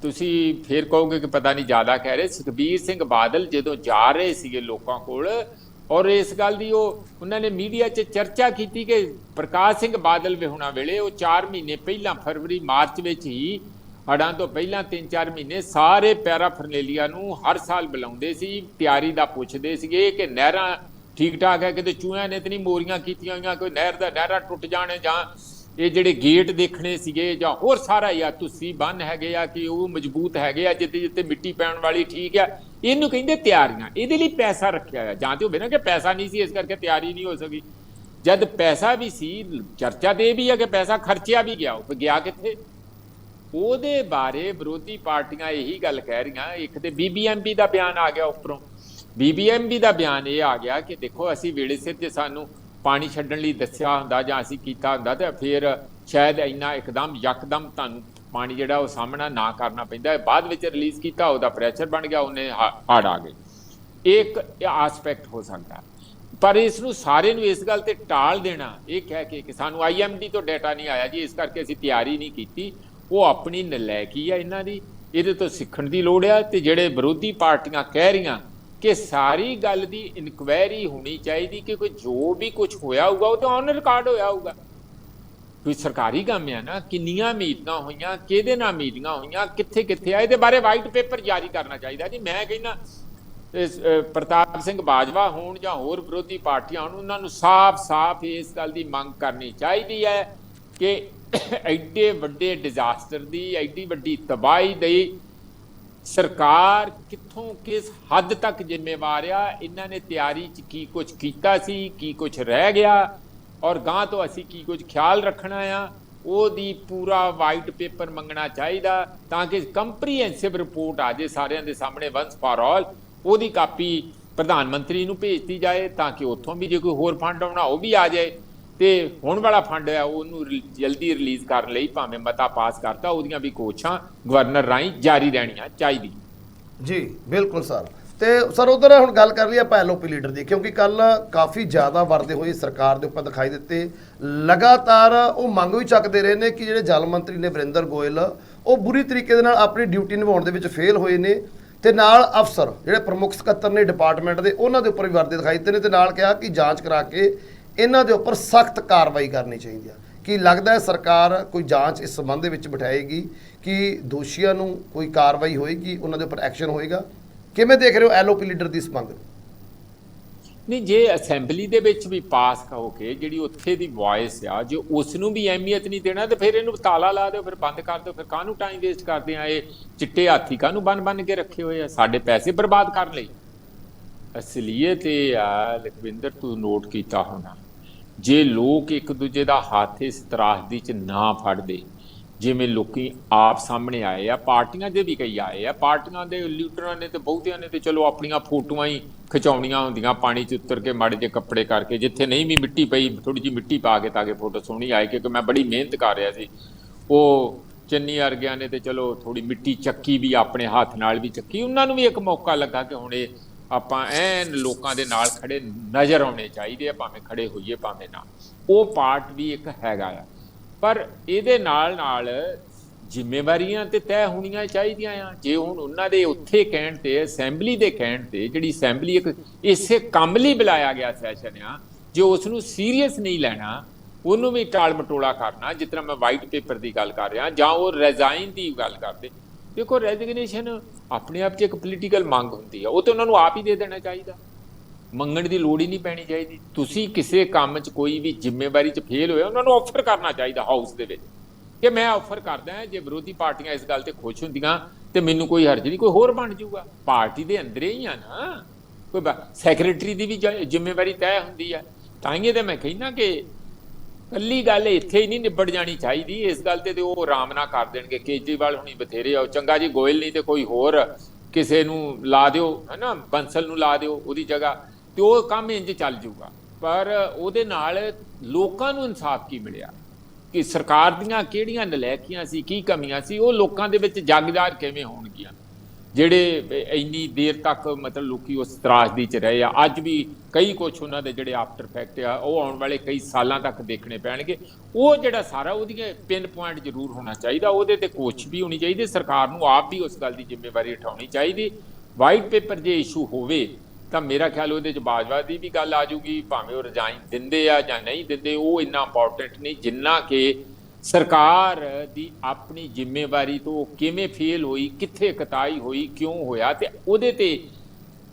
ਤੁਸੀਂ ਫੇਰ ਕਹੋਗੇ ਕਿ ਪਤਾ ਨਹੀਂ ਜ਼ਿਆਦਾ ਕਹਿ ਰਹੇ। ਸੁਖਬੀਰ ਸਿੰਘ ਬਾਦਲ ਜਦੋਂ ਜਾ ਰਹੇ ਸੀਗੇ ਲੋਕਾਂ ਕੋਲ, ਔਰ ਇਸ ਗੱਲ ਦੀ ਉਹ, ਉਹਨਾਂ ਨੇ ਮੀਡੀਆ 'ਚ ਚਰਚਾ ਕੀਤੀ ਕਿ ਪ੍ਰਕਾਸ਼ ਸਿੰਘ ਬਾਦਲ ਵਿਹੁਣਾ ਵੇਲੇ, ਉਹ 4 ਮਹੀਨੇ ਪਹਿਲਾਂ ਫਰਵਰੀ, ਮਾਰਚ ਵਿੱਚ ਹੀ ਹੜਾਂ ਤੋਂ ਪਹਿਲਾਂ 3-4 ਮਹੀਨੇ ਸਾਰੇ ਪੈਰਾ ਫਰਨੇਲੀਆ ਨੂੰ ਹਰ ਸਾਲ ਬੁਲਾਉਂਦੇ ਸੀ ਤਿਆਰੀ ਦਾ ਪੁੱਛਦੇ ਸੀਗੇ ਕਿ ਨਹਿਰਾਂ ਠੀਕ ਠਾਕ ਹੈ, ਕਿਤੇ ਚੂਹਿਆਂ ਨੇ ਤੇ ਨਹੀਂ ਮੋਰੀਆਂ ਕੀਤੀਆਂ ਹੋਈਆਂ, ਕੋਈ ਨਹਿਰ ਦਾ ਨਹਿਰਾਂ ਟੁੱਟ ਜਾਣੇ ਜਾਂ ਇਹ ਜਿਹੜੇ ਗੇਟ ਦੇਖਣੇ ਸੀਗੇ ਜਾਂ ਹੋਰ ਸਾਰਾ ਜਾਂ ਤੁਸੀਂ ਬੰਨ ਹੈਗੇ ਆ ਕਿ ਉਹ ਮਜ਼ਬੂਤ ਹੈਗੇ ਆ ਜਿੱਤੇ ਜਿੱਤੇ ਮਿੱਟੀ ਪੈਣ ਵਾਲੀ ਠੀਕ ਆ, ਇਹਨੂੰ ਕਹਿੰਦੇ ਤਿਆਰੀਆਂ। ਇਹਦੇ ਲਈ ਪੈਸਾ ਰੱਖਿਆ ਹੋਇਆ। ਜਾਂ ਤੇ ਹੋਵੇ ਨਾ ਕਿ ਪੈਸਾ ਨਹੀਂ ਸੀ, ਇਸ ਕਰਕੇ ਤਿਆਰੀ ਨਹੀਂ ਹੋ ਸਕੀ। ਜਦ ਪੈਸਾ ਵੀ ਸੀ, ਚਰਚਾ ਤੇ ਇਹ ਵੀ ਹੈ ਕਿ ਪੈਸਾ ਖਰਚਿਆ ਵੀ ਗਿਆ, ਉਹ ਗਿਆ ਕਿੱਥੇ? ਉਹਦੇ ਬਾਰੇ ਵਿਰੋਧੀ ਪਾਰਟੀਆਂ ਇਹੀ ਗੱਲ ਕਹਿ ਰਹੀਆਂ। ਇੱਕ ਤੇ ਬੀਬੀਐਮਬੀ ਦਾ ਬਿਆਨ ਆ ਗਿਆ ਉੱਪਰੋਂ। ਬੀਬੀਐਮਬੀ ਦਾ ਬਿਆਨ ਇਹ ਆ ਗਿਆ ਕਿ ਦੇਖੋ, ਅਸੀਂ ਵੇਲੇ ਸਿਰ ਜੇ ਸਾਨੂੰ ਪਾਣੀ ਛੱਡਣ ਲਈ ਦੱਸਿਆ ਹੁੰਦਾ ਜਾਂ ਅਸੀਂ ਕੀਤਾ ਹੁੰਦਾ ਤਾਂ ਫਿਰ ਸ਼ਾਇਦ ਇੰਨਾ ਇੱਕਦਮ, ਯਕਦਮ ਤੁਹਾਨੂੰ ਪਾਣੀ ਜਿਹੜਾ ਉਹ ਸਾਹਮਣਾ ਨਾ ਕਰਨਾ ਪੈਂਦਾ ਬਾਅਦ ਵਿੱਚ ਰਿਲੀਜ਼ ਕੀਤਾ, ਉਹਦਾ ਪ੍ਰੈਸ਼ਰ ਬਣ ਗਿਆ, ਉਹਨੇ ਹੜ ਆ ਗਏ। ਇੱਕ ਆਸਪੈਕਟ ਹੋ ਸਕਦਾ। ਪਰ ਇਸ ਨੂੰ ਸਾਰੇ ਨੂੰ ਇਸ ਗੱਲ ਤੇ ਟਾਲ ਦੇਣਾ, ਇਹ ਕਹਿ ਕੇ ਕਿ ਸਾਨੂੰ ਆਈਐਮਡੀ ਤੋਂ ਡਾਟਾ ਨਹੀਂ ਆਇਆ ਜੀ, ਇਸ ਕਰਕੇ ਅਸੀਂ ਤਿਆਰੀ ਨਹੀਂ ਕੀਤੀ। ਉਹ ਆਪਣੀ ਨਲਾਇਕੀ ਆ ਇਹਨਾਂ ਦੀ, ਇਹਦੇ ਤੋਂ ਸਿੱਖਣ ਦੀ ਲੋੜ ਆ ਤੇ ਜਿਹੜੇ ਵਿਰੋਧੀ ਪਾਰਟੀਆਂ ਕਹਿ ਰਹੀਆਂ ਕਿ ਸਾਰੀ ਗੱਲ ਦੀ ਇਨਕੁਆਇਰੀ ਹੋਣੀ ਚਾਹੀਦੀ ਕਿ ਕੋਈ ਜੋ ਵੀ ਕੁਝ ਹੋਇਆ ਹੋਊਗਾ, ਉਹ ਤਾਂ ਔਨ ਰਿਕਾਰਡ ਹੋਇਆ ਹੋਊਗਾ। ਕੋਈ ਸਰਕਾਰੀ ਕੰਮ ਆ ਨਾ, ਕਿੰਨੀਆਂ ਮੀਟਿੰਗਾਂ ਹੋਈਆਂ, ਕਿਹਦੇ ਨਾਲ ਮੀਟਿੰਗਾਂ ਹੋਈਆਂ ਕਿੱਥੇ ਕਿੱਥੇ ਆ, ਇਹਦੇ ਬਾਰੇ ਵਾਈਟ ਪੇਪਰ ਜਾਰੀ ਕਰਨਾ ਚਾਹੀਦਾ ਜੀ। ਮੈਂ ਕਹਿੰਦਾ ਪ੍ਰਤਾਪ ਸਿੰਘ ਬਾਜਵਾ ਹੋਣ ਜਾਂ ਹੋਰ ਵਿਰੋਧੀ ਪਾਰਟੀਆਂ ਹੋਣ, ਉਹਨਾਂ ਨੂੰ ਸਾਫ਼-ਸਾਫ਼ ਇਸ ਗੱਲ ਦੀ ਮੰਗ ਕਰਨੀ ਚਾਹੀਦੀ ਹੈ ਕਿ ਐਡੇ ਵੱਡੇ ਡਿਜ਼ਾਸਟਰ ਦੀ, ਐਡੀ ਵੱਡੀ ਤਬਾਹੀ ਦੀ ਸਰਕਾਰ ਕਿੱਥੋਂ ਕਿਸ ਹੱਦ ਤੱਕ ਜ਼ਿੰਮੇਵਾਰ ਆ ਇਹਨਾਂ ਨੇ ਤਿਆਰੀ 'ਚ ਕੀ ਕੁਝ ਕੀਤਾ ਸੀ, ਕੀ ਕੁਝ ਰਹਿ ਗਿਆ ਔਰ ਗਾਂ ਤੋਂ ਅਸੀਂ ਕੀ ਕੁਝ ਖਿਆਲ ਰੱਖਣਾ ਆ, ਉਹਦੀ ਪੂਰਾ ਵਾਈਟ ਪੇਪਰ ਮੰਗਣਾ ਚਾਹੀਦਾ ਤਾਂ ਕਿ ਕੰਪਰੀਹੈਂਸਿਵ ਰਿਪੋਰਟ ਆ ਜੇ ਸਾਰਿਆਂ ਦੇ ਸਾਹਮਣੇ ਵਨਸ ਫਾਰ ਆਲ ਉਹਦੀ ਕਾਪੀ ਪ੍ਰਧਾਨ ਮੰਤਰੀ ਨੂੰ ਭੇਜਤੀ ਜਾਏ ਤਾਂ ਕਿ ਉੱਥੋਂ ਵੀ ਜੇ ਕੋਈ ਹੋਰ ਫੰਡ ਆਉਣਾ, ਉਹ ਵੀ ਆ ਜਾਏ। ਤੇ ਹੁਣ ਵਾਲਾ ਫੰਡ ਹੈ, ਉਹਨੂੰ ਜਲਦੀ ਰਿਲੀਜ਼ ਕਰਨ ਲਈ ਭਾਵੇਂ ਮਤਾ ਪਾਸ ਕਰਤਾ, ਉਹਦੀਆਂ ਵੀ ਕੋਸ਼ਾਂ ਗਵਰਨਰ ਰਾਹੀਂ ਜਾਰੀ ਰਹਿਣੀਆਂ ਚਾਹੀਦੀ ਜੀ, ਬਿਲਕੁਲ ਸਰ। ਤੇ ਸਰ, ਉਧਰ ਹੁਣ ਗੱਲ ਕਰ ਲਈ ਆਪਾਂ ਐਲਓਪੀ ਲੀਡਰ ਦੀ, ਕਿਉਂਕਿ ਕੱਲ ਕਾਫੀ ਜ਼ਿਆਦਾ ਵਰਦੇ ਹੋਏ ਸਰਕਾਰ ਦੇ ਉੱਪਰ ਦਿਖਾਈ ਦਿੱਤੇ। ਲਗਾਤਾਰ ਉਹ ਮੰਗ ਵੀ ਚੱਕਦੇ ਰਹੇ ਨੇ ਕਿ ਜਿਹੜੇ ਜਲ ਮੰਤਰੀ ਨੇ ਵਰਿੰਦਰ ਗੋਇਲ, ਉਹ ਬੁਰੀ ਤਰੀਕੇ ਦੇ ਨਾਲ ਆਪਣੀ ਡਿਊਟੀ ਨਿਭਾਉਣ ਦੇ ਵਿੱਚ ਫੇਲ ਹੋਏ ਨੇ। ਤੇ ਨਾਲ ਅਫਸਰ, ਜਿਹੜੇ ਪ੍ਰਮੁੱਖ ਸਕੱਤਰ ਨੇ ਡਿਪਾਰਟਮੈਂਟ ਦੇ, ਉਹਨਾਂ ਦੇ ਉੱਪਰ ਵੀ ਵਰਦੇ ਦਿਖਾਈ ਦਿੱਤੇ ਨੇ ਤੇ ਨਾਲ ਕਿਹਾ ਕਿ ਜਾਂਚ ਕਰਾ ਕੇ ਇਹਨਾਂ ਦੇ ਉੱਪਰ ਸਖਤ ਕਾਰਵਾਈ ਕਰਨੀ ਚਾਹੀਦੀ ਆ। ਕੀ ਲੱਗਦਾ ਹੈ ਸਰਕਾਰ ਕੋਈ ਜਾਂਚ ਇਸ ਸੰਬੰਧ ਦੇ ਵਿੱਚ ਬਿਠਾਏਗੀ ਕਿ ਦੋਸ਼ੀਆਂ ਨੂੰ ਕੋਈ ਕਾਰਵਾਈ ਹੋਏਗੀ, ਉਹਨਾਂ ਦੇ ਉੱਪਰ ਐਕਸ਼ਨ ਹੋਏਗਾ? ਕਿਵੇਂ ਦੇਖ ਰਹੇ ਹੋ ਐਲਓਪੀ ਲੀਡਰ ਦੀ ਇਸ ਮੰਗ ਨੂੰ? ਨਹੀਂ, ਜੇ ਅਸੈਂਬਲੀ ਦੇ ਵਿੱਚ ਵੀ ਪਾਸ ਹੋ ਕੇ ਜਿਹੜੀ ਉੱਥੇ ਦੀ ਵੌਇਸ ਆ, ਜੇ ਉਸ ਨੂੰ ਵੀ ਅਹਿਮੀਅਤ ਨਹੀਂ ਦੇਣਾ, ਤੇ ਫਿਰ ਇਹਨੂੰ ਤਾਲਾ ਲਾ ਦਿਓ, ਫਿਰ ਬੰਦ ਕਰ ਦਿਓ, ਫਿਰ ਕਾਹਨੂੰ ਟਾਈਮ ਵੇਸਟ ਕਰਦੇ ਆ ਇਹ? ਚਿੱਟੇ ਹਾਥੀ ਕਾਹਨੂੰ ਬੰਨ ਬੰਨ ਕੇ ਰੱਖੇ ਹੋਏ ਆ? ਸਾਡੇ ਪੈਸੇ ਬਰਬਾਦ ਕਰਨ ਲਈ। ਅਸਲੀਅਤ ਇਹ ਆ, ਲਖਵਿੰਦਰ, ਤੂੰ ਨੋਟ ਕੀਤਾ ਹੋਣਾ। ਜੇ ਲੋਕ ਇੱਕ ਦੂਜੇ ਦਾ ਹੱਥ ਇਸ ਤਰਾਸਦੀ ਚ ਨਾ ਫੜਦੇ, ਜਿਵੇਂ ਲੋਕੀ ਆਪ ਸਾਹਮਣੇ ਆਏ ਆ, ਪਾਰਟੀਆਂ ਦੇ ਵੀ ਕਈ ਆਏ ਆ, ਪਾਰਟੀਆਂ ਦੇ ਲੀਡਰਾਂ ਨੇ ਤੇ ਬਹੁਤਿਆਂ ਨੇ ਤੇ ਚਲੋ ਆਪਣੀਆਂ ਫੋਟੋਆਂ ਹੀ ਖਿਚਾਉਣੀਆਂ ਹੁੰਦੀਆਂ, ਪਾਣੀ 'ਚ ਉਤਰ ਕੇ ਮਾੜੇ ਜਿਹੇ ਕੱਪੜੇ ਕਰਕੇ, ਜਿੱਥੇ ਨਹੀਂ ਵੀ ਮਿੱਟੀ ਪਈ ਥੋੜੀ ਜਿਹੀ ਮਿੱਟੀ ਪਾ ਕੇ ਤਾਂ ਕਿ ਫੋਟੋ ਸੋਹਣੀ ਆਏ ਕਿਉਂਕਿ ਮੈਂ ਬੜੀ ਮਿਹਨਤ ਕਰ ਰਿਹਾ ਸੀ। ਉਹ ਚੰਨੀ ਅਰਗਿਆਂ ਨੇ ਤੇ ਚਲੋ ਥੋੜੀ ਮਿੱਟੀ ਚੱਕੀ ਵੀ ਆਪਣੇ ਹੱਥ ਨਾਲ ਵੀ ਚੱਕੀ, ਉਹਨਾਂ ਨੂੰ ਵੀ ਇੱਕ ਮੌਕਾ ਲੱਗਾ ਕਿ ਹੁਣ ਇਹ ਆਪਾਂ ਐਨ ਲੋਕਾਂ ਦੇ ਨਾਲ ਖੜੇ ਨਜ਼ਰ ਆਉਣੇ ਚਾਹੀਦੇ ਆ, ਭਾਵੇਂ ਖੜੇ ਹੋਈਏ, ਭਾਵੇਂ ਨਾ। ਉਹ ਪਾਰਟ ਵੀ ਇੱਕ ਹੈਗਾ ਆ। ਪਰ ਇਹਦੇ ਨਾਲ ਨਾਲ ਜ਼ਿੰਮੇਵਾਰੀਆਂ ਤੇ ਤੈਅ ਹੋਣੀਆਂ ਚਾਹੀਦੀਆਂ ਆ। ਜੇ ਹੁਣ ਉਹਨਾਂ ਦੇ ਉੱਥੇ ਕਹਿਣ ਤੇ, ਅਸੈਂਬਲੀ ਦੇ ਕਹਿਣ ਤੇ, ਜਿਹੜੀ ਅਸੈਂਬਲੀ ਇੱਕ ਇਸੇ ਕੰਮ ਲਈ ਬੁਲਾਇਆ ਗਿਆ ਸੈਸ਼ਨ ਆ, ਜੇ ਉਸ ਨੂੰ ਸੀਰੀਅਸ ਨਹੀਂ ਲੈਣਾ, ਉਹਨੂੰ ਵੀ ਟਾਲ ਮਟੋਲਾ ਕਰਨਾ, ਜਿਸ ਤਰ੍ਹਾਂ ਮੈਂ ਵਾਈਟ ਪੇਪਰ ਦੀ ਗੱਲ ਕਰ ਰਿਹਾ ਜਾਂ ਉਹ ਰੈਜ਼ਾਈਨ ਦੀ ਗੱਲ ਕਰਦੇ ਦੇਖੋ ਰੈਜ਼ਿਗਨੇਸ਼ਨ ਆਪਣੇ ਆਪ 'ਚ ਇੱਕ ਪੋਲੀਟੀਕਲ ਮੰਗ ਹੁੰਦੀ ਆ। ਉਹ ਤੇ ਉਹਨਾਂ ਨੂੰ ਆਪ ਹੀ ਦੇ ਦੇਣਾ ਚਾਹੀਦਾ। ਮੰਗਣ ਦੀ ਲੋੜ ਹੀ ਨਹੀਂ ਪੈਣੀ ਚਾਹੀਦੀ। ਤੁਸੀਂ ਕਿਸੇ ਕੰਮ 'ਚ ਕੋਈ ਵੀ ਜ਼ਿੰਮੇਵਾਰੀ 'ਚ ਫੇਲ ਹੋਏ ਉਹਨਾਂ ਨੂੰ ਆਫਰ ਕਰਨਾ ਚਾਹੀਦਾ ਹਾਊਸ ਦੇ ਵਿੱਚ। ਕਿ ਮੈਂ ਆਫਰ ਕਰਦਾ ਜੇ ਵਿਰੋਧੀ ਪਾਰਟੀਆਂ ਇਸ ਗੱਲ ਤੇ ਖੁਸ਼ ਹੁੰਦੀਆਂ, ਤੇ ਮੈਨੂੰ ਕੋਈ ਹਰਜ ਨਹੀਂ, ਕੋਈ ਹੋਰ ਬਣ ਜਾਊਗਾ। ਪਾਰਟੀ ਦੇ ਅੰਦਰੇ ਹੀ ਆ ਨਾ। ਕੋਈ ਸੈਕਟਰੀ ਦੀ ਵੀ ਜ਼ਿੰਮੇਵਾਰੀ ਤੈਅ ਹੁੰਦੀ ਆ। ਤਾਂ ਹੀ ਤੇ ਮੈਂ ਕਹਿੰਦਾ ਕਿ ਕੱਲੀ ਗੱਲ ਇੱਥੇ ਹੀ ਨਹੀਂ ਨਿਬੜ ਜਾਣੀ ਚਾਹੀਦੀ। ਇਸ ਗੱਲ ਤੇ ਤੇ ਉਹ ਆਰਾਮ ਨਾਲ ਕਰ ਦੇਣਗੇ। ਕੇਜਰੀਵਾਲ ਹੁਣੀ ਬਥੇਰੇ ਆ। ਚੰਗਾ ਜੀ, ਗੋਇਲ ਨਹੀਂ ਤੇ ਕੋਈ ਹੋਰ ਕਿਸੇ ਨੂੰ ਲਾ ਦਿਓ, ਹੈਨਾ? ਬੰਸਲ ਨੂੰ ਲਾ ਦਿਓ ਉਹਦੀ ਜਗ੍ਹਾ ਤੇ ਉਹ ਕੰਮ ਇੰਜ ਚੱਲ ਜਾਊਗਾ ਪਰ ਉਹਦੇ ਨਾਲ ਲੋਕਾਂ ਨੂੰ ਇਨਸਾਫ ਕੀ ਮਿਲਿਆ? ਕਿ ਸਰਕਾਰ ਦੀਆਂ ਕਿਹੜੀਆਂ ਨਲਾਇਕੀਆਂ ਸੀ, ਕੀ ਕਮੀਆਂ ਸੀ, ਉਹ ਲੋਕਾਂ ਦੇ ਵਿੱਚ ਜਗਦਾਰ ਕਿਵੇਂ ਹੋਣਗੀਆਂ? ਜਿਹੜੇ ਇੰਨੀ ਦੇਰ ਤੱਕ ਮਤਲਬ ਲੋਕੀ ਉਸ ਤਰਾਸਦੀ ਚ ਰਹੇ ਆ, ਅੱਜ ਵੀ ਕਈ ਕੁਛ ਉਹਨਾਂ ਦੇ ਜਿਹੜੇ ਆਫਟਰ ਫੈਕਟ ਆ, ਉਹ ਆਉਣ ਵਾਲੇ ਕਈ ਸਾਲਾਂ ਤੱਕ ਦੇਖਣੇ ਪੈਣਗੇ। ਉਹ ਜਿਹੜਾ ਸਾਰਾ ਉਹਦੀਆਂ ਪਿੰਨ ਪੁਆਇੰਟ ਜ਼ਰੂਰ ਹੋਣਾ ਚਾਹੀਦਾ, ਉਹਦੇ ਤੇ ਕੋਚ ਵੀ ਹੋਣੀ ਚਾਹੀਦੀ, ਸਰਕਾਰ ਨੂੰ ਆਪ ਵੀ ਉਸ ਗੱਲ ਦੀ ਜ਼ਿੰਮੇਵਾਰੀ ਉਠਾਉਣੀ ਚਾਹੀਦੀ। ਵਾਈਟ ਪੇਪਰ ਜੇ ਇਸ਼ੂ ਹੋਵੇ, ਤਾਂ ਮੇਰਾ ਖਿਆਲ ਉਹਦੇ ਚ ਬਾਜਵਾ ਦੀ ਵੀ ਗੱਲ ਆ ਜੂਗੀ ਭਾਵੇਂ ਉਹ ਰਜਾਈਨ ਦਿੰਦੇ ਆ ਜਾਂ ਨਹੀਂ ਦਿੰਦੇ, ਉਹ ਇੰਨਾ ਇੰਪੋਰਟੈਂਟ ਨਹੀਂ, ਜਿੰਨਾ ਕਿ ਸਰਕਾਰ ਦੀ ਆਪਣੀ ਜ਼ਿੰਮੇਵਾਰੀ ਤੋਂ ਉਹ ਕਿਵੇਂ ਫੇਲ ਹੋਈ, ਕਿੱਥੇ ਕਤਾਈ ਹੋਈ, ਕਿਉਂ ਹੋਇਆ ਤੇ ਉਹਦੇ ਤੇ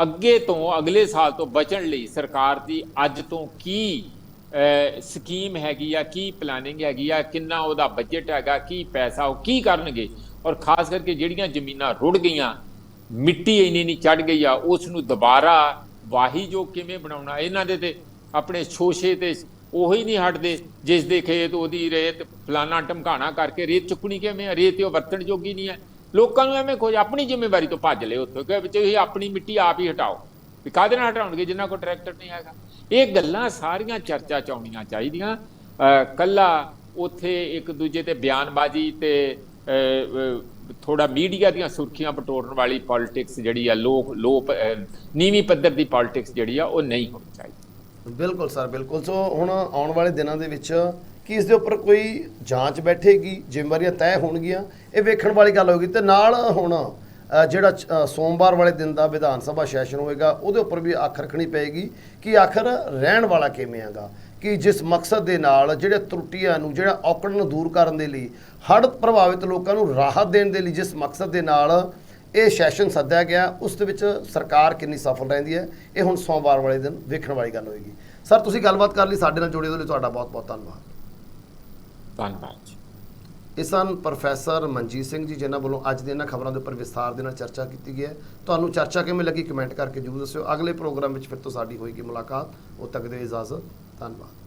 ਅੱਗੇ ਤੋਂ ਅਗਲੇ ਸਾਲ ਤੋਂ ਬਚਣ ਲਈ ਸਰਕਾਰ ਦੀ ਅੱਜ ਤੋਂ ਕੀ ਸਕੀਮ ਹੈਗੀ ਆ, ਕੀ ਪਲਾਨਿੰਗ ਹੈਗੀ ਆ, ਕਿੰਨਾ ਉਹਦਾ ਬਜਟ ਹੈਗਾ, ਕੀ ਪੈਸਾ, ਉਹ ਕੀ ਕਰਨਗੇ? ਔਰ ਖਾਸ ਕਰਕੇ ਜਿਹੜੀਆਂ ਜ਼ਮੀਨਾਂ ਰੁੜ ਗਈਆਂ, ਮਿੱਟੀ ਇੰਨੀ ਨਹੀਂ ਚੜ ਗਈ ਆ ਉਸ ਨੂੰ ਦੁਬਾਰਾ ਵਾਹੀ ਜੋ ਕਿਵੇਂ ਬਣਾਉਣਾ, ਇਹਨਾਂ ਦੇ ਤੇ ਆਪਣੇ ਸ਼ੋਸ਼ੇ ਤੇ ਉਹੀ ਨਹੀਂ ਹਟਦੇ, ਜਿਸ ਦੇ ਖੇਤ ਉਹਦੀ ਰੇਤ ਫਲਾਨਾ ਟਮਕਾਣਾ ਕਰਕੇ ਰੇਤ ਚੁੱਕਣੀ ਕਿਵੇਂ ਰੇਤ ਉਹ ਵਰਤਣ ਜੋਗੀ ਨਹੀਂ ਹੈ ਲੋਕਾਂ ਨੂੰ ਐਵੇਂ ਖੋਜ ਆਪਣੀ ਜ਼ਿੰਮੇਵਾਰੀ ਤੋਂ ਭੱਜ ਲਿਓ ਉੱਥੋਂ, ਕਿ ਵਿੱਚ ਇਹ ਆਪਣੀ ਮਿੱਟੀ ਆਪ ਹੀ ਹਟਾਓ। ਵੀ ਕਾਹਦੇ ਨਾਲ ਹਟਾਉਣਗੇ ਜਿੰਨਾ ਕੋ ਟਰੈਕਟਰ ਨਹੀਂ ਹੈਗਾ? ਇਹ ਗੱਲਾਂ ਸਾਰੀਆਂ ਚਰਚਾ ਚ ਆਉਣੀਆਂ ਚਾਹੀਦੀਆਂ। ਅਹ ਕੱਲਾ ਉੱਥੇ ਇੱਕ ਦੂਜੇ ਤੇ ਬਿਆਨਬਾਜ਼ੀ ਤੇ ਥੋੜਾ ਮੀਡੀਆ ਦੀਆਂ ਸੁਰਖੀਆਂ ਬਟੋਰਨ ਵਾਲੀ ਪੋਲਿਟਿਕਸ ਜਿਹੜੀ ਆ, ਲੋਕ ਲੋਕ ਨੀਵੀਂ ਪੱਧਰ ਦੀ ਪੋਲਿਟਿਕਸ ਜਿਹੜੀ ਆ, ਉਹ ਨਹੀਂ ਹੋਣੀ ਚਾਹੀਦੀ। ਬਿਲਕੁਲ ਸਰ, ਬਿਲਕੁਲ। ਸੋ ਹੁਣ ਆਉਣ ਵਾਲੇ ਦਿਨਾਂ ਦੇ ਵਿੱਚ ਕੀ ਇਸ ਦੇ ਉੱਪਰ ਕੋਈ ਜਾਂਚ ਬੈਠੇਗੀ? ਜ਼ਿੰਮੇਵਾਰੀਆਂ ਤੈਅ ਹੋਣਗੀਆਂ। ਇਹ ਵੇਖਣ ਵਾਲੀ ਗੱਲ ਹੋਗੀ ਤੇ ਨਾਲ ਹੁਣ ਜਿਹੜਾ ਸੋਮਵਾਰ ਵਾਲੇ ਦਿਨ ਦਾ ਵਿਧਾਨ ਸਭਾ ਸੈਸ਼ਨ ਹੋਏਗਾ, ਉਹਦੇ ਉੱਪਰ ਵੀ ਅੱਖ ਰੱਖਣੀ ਪਏਗੀ ਕਿ ਆਖਰ ਰਹਿਣ ਵਾਲਾ ਕਿਵੇਂ ਹੈਗਾ। ਕਿ ਜਿਸ ਮਕਸਦ ਦੇ ਨਾਲ ਜਿਹੜੇ ਤਰੁੱਟੀਆਂ ਨੂੰ, ਜਿਹੜਾ ਔਕੜ ਨੂੰ ਦੂਰ ਕਰਨ ਦੇ ਲਈ, ਹੜ੍ਹ ਪ੍ਰਭਾਵਿਤ ਲੋਕਾਂ ਨੂੰ ਰਾਹਤ ਦੇਣ ਦੇ ਲਈ ਜਿਸ ਮਕਸਦ ਦੇ ਨਾਲ ਇਹ ਸੈਸ਼ਨ ਸੱਦਿਆ ਗਿਆ ਉਸ ਦੇ ਵਿੱਚ ਸਰਕਾਰ ਕਿੰਨੀ ਸਫਲ ਰਹਿੰਦੀ ਹੈ ਇਹ ਹੁਣ ਸੋਮਵਾਰ ਵਾਲੇ ਦਿਨ ਵੇਖਣ ਵਾਲੀ ਗੱਲ ਹੋਏਗੀ। ਸਰ ਤੁਸੀਂ ਗੱਲਬਾਤ ਕਰ ਲਈ ਸਾਡੇ ਨਾਲ ਜੁੜੇ ਉਹਦੇ ਲਈ ਤੁਹਾਡਾ ਬਹੁਤ ਬਹੁਤ ਧੰਨਵਾਦ। ਧੰਨਵਾਦ ਇਹ ਸਨ ਪ੍ਰੋਫੈਸਰ ਮਨਜੀਤ ਸਿੰਘ ਜੀ ਜਿਨ੍ਹਾਂ ਵੱਲੋਂ ਅੱਜ ਦੇ ਇਹਨਾਂ ਖਬਰਾਂ ਦੇ ਉੱਪਰ ਵਿਸਥਾਰ ਦੇ ਨਾਲ ਚਰਚਾ ਕੀਤੀ ਗਈ ਹੈ ਤੁਹਾਨੂੰ ਚਰਚਾ ਕਿਵੇਂ ਲੱਗੀ ਕਮੈਂਟ ਕਰਕੇ ਜਰੂਰ ਦੱਸਿਓ। ਅਗਲੇ ਪ੍ਰੋਗਰਾਮ ਵਿੱਚ ਫਿਰ ਤੋਂ ਸਾਡੀ ਹੋਏਗੀ ਮੁਲਾਕਾਤ। ਉਦ ਤੱਕ ਦੇ ਇਜਾਜ਼ਤ ਧੰਨਵਾਦ।